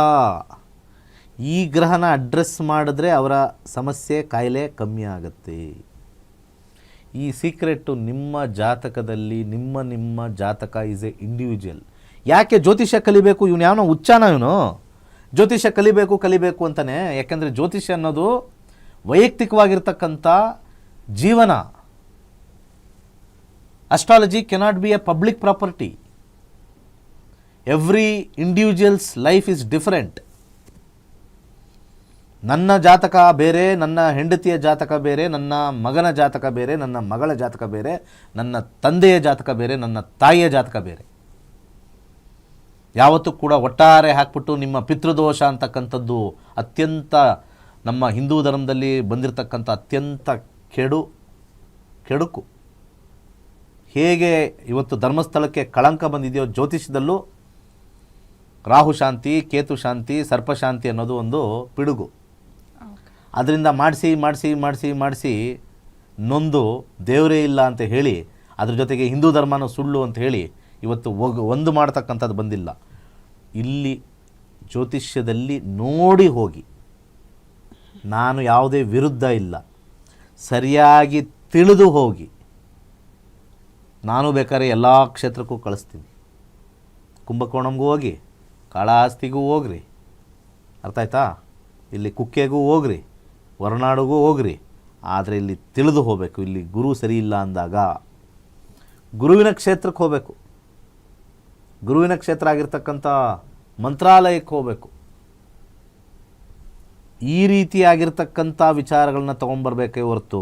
ಈ ಗ್ರಹನ ಅಡ್ರೆಸ್ ಮಾಡಿದ್ರೆ ಅವರ ಸಮಸ್ಯೆ ಕಾಯಿಲೆ ಕಮ್ಮಿ ಆಗುತ್ತೆ. ಈ ಸೀಕ್ರೆಟ್ಟು ನಿಮ್ಮ ಜಾತಕದಲ್ಲಿ, ನಿಮ್ಮ ನಿಮ್ಮ ಜಾತಕ ಈಸ್ ಎ ಇಂಡಿವಿಜುವಲ್ ಯಾಕೆ ಜ್ಯೋತಿಷ್ಯ ಕಲಿಬೇಕು? ಇವನು ಯಾವನೋ ಹುಚ್ಚಾನ ಇವನು. ಜ್ಯೋತಿಷ್ಯ ಕಲಿಬೇಕು ಕಲಿಬೇಕು ಅಂತಾನೆ. ಯಾಕೆಂದರೆ ಜ್ಯೋತಿಷ್ಯ ಅನ್ನೋದು ವೈಯಕ್ತಿಕವಾಗಿರ್ತಕ್ಕಂಥ ಜೀವನ. Astrology cannot be a public property every individual's life is different ನನ್ನ ಜಾತಕ ಬೇರೆ, ನನ್ನ ಹೆಂಡತಿಯ ಜಾತಕ ಬೇರೆ, ನನ್ನ ಮಗನ ಜಾತಕ ಬೇರೆ, ನನ್ನ ಮಗಳ ಜಾತಕ ಬೇರೆ, ನನ್ನ ತಂದೆಯ ಜಾತಕ ಬೇರೆ, ನನ್ನ ತಾಯಿಯ ಜಾತಕ ಬೇರೆ. ಯಾವತ್ತೂ ಕೂಡ ಒಟ್ಟಾರೆ ಹಾಕ್ಬಿಟ್ಟು ನಿಮ್ಮ ಪಿತೃದೋಷ ಅಂತಕ್ಕಂಥದ್ದು ಅತ್ಯಂತ ನಮ್ಮ ಹಿಂದೂ ಧರ್ಮದಲ್ಲಿ ಬಂದಿರತಕ್ಕಂಥ ಅತ್ಯಂತ ಕೆಡು, ಕೆಡುಕು. ಹೇಗೆ ಇವತ್ತು ಧರ್ಮಸ್ಥಳಕ್ಕೆ ಕಳಂಕ ಬಂದಿದೆಯೋ ಜ್ಯೋತಿಷ್ಯದಲ್ಲೂ ರಾಹು ಶಾಂತಿ, ಕೇತು ಶಾಂತಿ ಸರ್ಪಶಾಂತಿ ಅನ್ನೋದು ಒಂದು ಪಿಡುಗು. ಅದರಿಂದ ಮಾಡಿಸಿ ಮಾಡಿಸಿ ಮಾಡಿಸಿ ಮಾಡಿಸಿ ನೊಂದು ದೇವರೇ ಇಲ್ಲ ಅಂತ ಹೇಳಿ, ಅದ್ರ ಜೊತೆಗೆ ಹಿಂದೂ ಧರ್ಮನೂ ಸುಳ್ಳು ಅಂತ ಹೇಳಿ ಇವತ್ತು ಒಗ್, ಒಂದು ಮಾಡ್ತಕ್ಕಂಥದ್ದು ಬಂದಿಲ್ಲ. ಇಲ್ಲಿ ಜ್ಯೋತಿಷ್ಯದಲ್ಲಿ ನೋಡಿ ಹೋಗಿ. ನಾನು ಯಾವುದೇ ವಿರುದ್ಧ ಇಲ್ಲ. ಸರಿಯಾಗಿ ತಿಳಿದು ಹೋಗಿ. ನಾನು ಬೇಕಾದ್ರೆ ಎಲ್ಲ ಕ್ಷೇತ್ರಕ್ಕೂ ಕಳಿಸ್ತೀನಿ. ಕುಂಭಕೋಣಂಗೂ ಹೋಗಿ ಕಾಳಹಸ್ತಿಗೂ ಹೋಗ್ರಿ. ಅರ್ಥ ಆಯ್ತಾ? ಇಲ್ಲಿ ಕುಕ್ಕೆಗೂ ಹೋಗ್ರಿ, ಹೊರನಾಡಿಗೂ ಹೋಗ್ರಿ. ಆದರೆ ಇಲ್ಲಿ ತಿಳಿದು ಹೋಗಬೇಕು, ಇಲ್ಲಿ ಗುರು ಸರಿ ಇಲ್ಲ ಅಂದಾಗ. ಗುರುವಿನ ಕ್ಷೇತ್ರಕ್ಕೆ ಹೋಗಬೇಕು. ಗುರುವಿನ ಕ್ಷೇತ್ರ ಆಗಿರ್ತಕ್ಕಂಥ ಮಂತ್ರಾಲಯಕ್ಕೆ ಹೋಗಬೇಕು. ಈ ರೀತಿಯಾಗಿರ್ತಕ್ಕಂಥ ವಿಚಾರಗಳನ್ನ ತೊಗೊಂಬರ್ಬೇಕೇ ಹೊರತು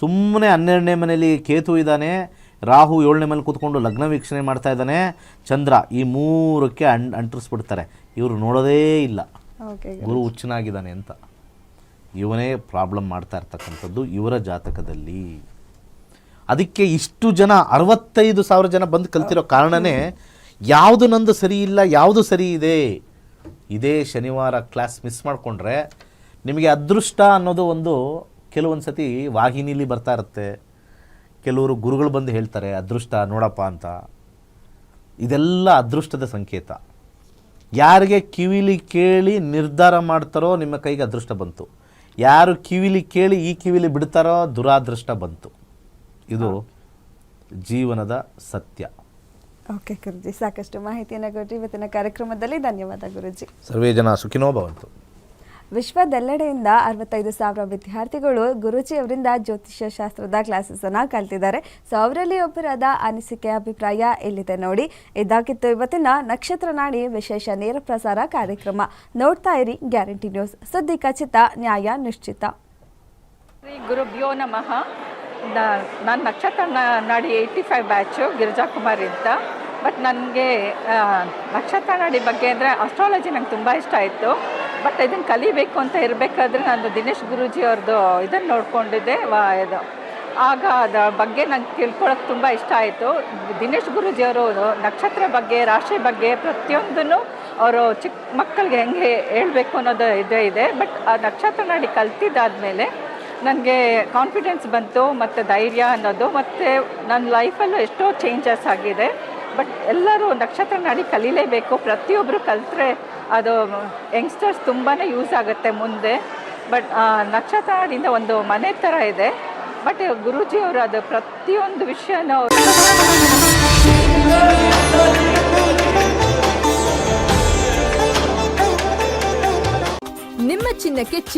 ಸುಮ್ಮನೆ ಹನ್ನೆರಡನೇ ಮನೆಯಲ್ಲಿ ಕೇತು ಇದ್ದಾನೆ ರಾಹು ಏಳನೇ ಮೇಲೆ ಕೂತ್ಕೊಂಡು ಲಗ್ನ ವೀಕ್ಷಣೆ ಮಾಡ್ತಾ ಇದ್ದಾನೆ. ಚಂದ್ರ ಈ ಮೂರಕ್ಕೆ ಅಂ ಅಂಟಿಸ್ಬಿಡ್ತಾರೆ. ಇವರು ನೋಡೋದೇ ಇಲ್ಲ. ಗುರು ಹುಚ್ಚನಾಗಿದ್ದಾನೆ ಅಂತ. ಇವನೇ ಪ್ರಾಬ್ಲಮ್ ಮಾಡ್ತಾ ಇರ್ತಕ್ಕಂಥದ್ದು ಇವರ ಜಾತಕದಲ್ಲಿ. ಅದಕ್ಕೆ ಇಷ್ಟು ಜನ ಅರವತ್ತೈದು ಸಾವಿರ ಜನ ಬಂದು ಕಲ್ತಿರೋ ಕಾರಣನೇ ಯಾವುದು ನಂದು ಸರಿ ಇಲ್ಲ ಯಾವುದು ಸರಿ ಇದೆ? ಇದೇ ಶನಿವಾರ ಕ್ಲಾಸ್ ಮಿಸ್ ಮಾಡಿಕೊಂಡ್ರೆ ನಿಮಗೆ ಅದೃಷ್ಟ ಅನ್ನೋದು ಒಂದು ಕೆಲವೊಂದು ಸತಿ ವಾಹಿನಿಲಿ ಬರ್ತಾ ಇರುತ್ತೆ. ಕೆಲವರು ಗುರುಗಳು ಬಂದು ಹೇಳ್ತಾರೆ ಅದೃಷ್ಟ ನೋಡಪ್ಪ ಅಂತ. ಇದೆಲ್ಲ ಅದೃಷ್ಟದ ಸಂಕೇತ. ಯಾರಿಗೆ ಕಿವಿಲಿ ಕೇಳಿ ನಿರ್ಧಾರ ಮಾಡ್ತಾರೋ ನಿಮ್ಮ ಕೈಗೆ ಅದೃಷ್ಟ ಬಂತು. ಯಾರು ಕಿವಿಲಿ ಕೇಳಿ ಈ ಕಿವಿಲಿ ಬಿಡ್ತಾರೋ ದುರಾದೃಷ್ಟ ಬಂತು. ಇದು ಜೀವನದ ಸತ್ಯ. ಓಕೆ ಗುರುಜಿ ಸಾಕಷ್ಟು ಮಾಹಿತಿಯನ್ನು ಕೊಟ್ಟು ಇವತ್ತಿನ ಕಾರ್ಯಕ್ರಮದಲ್ಲಿ ಧನ್ಯವಾದ ಗುರುಜಿ. ಸರ್ವೇ ಜನ ಸುಖಿನೋ ಭವಂತು. ವಿಶ್ವದೆಲ್ಲೆಡೆಯಿಂದ ಅರವತ್ತೈದು ಸಾವಿರ ವಿದ್ಯಾರ್ಥಿಗಳು ಗುರುಜಿ ಅವರಿಂದ ಜ್ಯೋತಿಷ್ಯ ಶಾಸ್ತ್ರದ ಕ್ಲಾಸಸ್ ಅನ್ನ ಕಲ್ತಿದ್ದಾರೆ. ಸೊ ಅವರಲ್ಲಿ ಒಬ್ಬರಾದ ಅನಿಸಿಕೆ ಅಭಿಪ್ರಾಯ ಇಲ್ಲಿದೆ ನೋಡಿ. ಇದಾಗಿತ್ತು ಇವತ್ತಿನ ನಕ್ಷತ್ರ ನಾಡಿ ವಿಶೇಷ ನೇರ ಪ್ರಸಾರ ಕಾರ್ಯಕ್ರಮ. ನೋಡ್ತಾ ಇರಿ ಗ್ಯಾರಂಟಿ ನ್ಯೂಸ್. ಸುದ್ದಿ ಖಚಿತ, ನ್ಯಾಯ ನಿಶ್ಚಿತ. ಶ್ರೀ ಗುರುಭ್ಯೋ ನಮಃ. ನಾನು ನಕ್ಷತ್ರ ನಾಡಿ eighty five batch Girija Kumar ಅಂತ ಬಟ್ ನನಗೆ ನಕ್ಷತ್ರ ನಾಡಿ ಬಗ್ಗೆ ಅಂದರೆ ಅಸ್ಟ್ರಾಲಜಿ ನಂಗೆ ತುಂಬ ಇಷ್ಟ ಆಯಿತು. ಬಟ್ ಇದನ್ನು ಕಲಿಬೇಕು ಅಂತ ಇರಬೇಕಾದ್ರೆ ನಾನು ದಿನೇಶ್ ಗುರೂಜಿ ಅವ್ರದ್ದು ಇದನ್ನು ನೋಡಿಕೊಂಡಿದ್ದೆ, ವಾ ಇದು. ಆಗ ಅದರ ಬಗ್ಗೆ ನಂಗೆ ತಿಳ್ಕೊಳ್ಳೋಕೆ ತುಂಬ ಇಷ್ಟ ಆಯಿತು. ದಿನೇಶ್ ಗುರೂಜಿಯವರು ನಕ್ಷತ್ರ ಬಗ್ಗೆ, ರಾಶಿ ಬಗ್ಗೆ ಪ್ರತಿಯೊಂದನ್ನು ಅವರು ಚಿಕ್ಕ ಮಕ್ಕಳಿಗೆ ಹೆಂಗೆ ಹೇಳಬೇಕು ಅನ್ನೋದು ಇದೇ ಇದೆ. ಬಟ್ ಆ ನಕ್ಷತ್ರ ನಾಡಿ ಕಲ್ತಿದ್ದಾದಮೇಲೆ ನನಗೆ ಕಾನ್ಫಿಡೆನ್ಸ್ ಬಂತು, ಮತ್ತು ಧೈರ್ಯ ಅನ್ನೋದು, ಮತ್ತು ನನ್ನ ಲೈಫಲ್ಲೂ ಎಷ್ಟೋ ಚೇಂಜಸ್ ಆಗಿದೆ. ಬಟ್ ಎಲ್ಲರೂ ನಕ್ಷತ್ರ ನಾಡಿ ಕಲೀಲೇಬೇಕು. ಪ್ರತಿಯೊಬ್ಬರು ಕಲಿತ್ರೆ ಅದು ಯಂಗ್ಸ್ಟರ್ಸ್ ತುಂಬಾ ಯೂಸ್ ಆಗುತ್ತೆ ಮುಂದೆ. ಬಟ್ ನಕ್ಷತ್ರ ನಾಡಿಂದ ಒಂದು ಮನೆ ಥರ ಇದೆ. ಬಟ್ ಗುರೂಜಿಯವರು ಅದು ಪ್ರತಿಯೊಂದು ವಿಷಯನೂ ನಿಮ್ಮ ಚಿನ್ನಕ್ಕೆ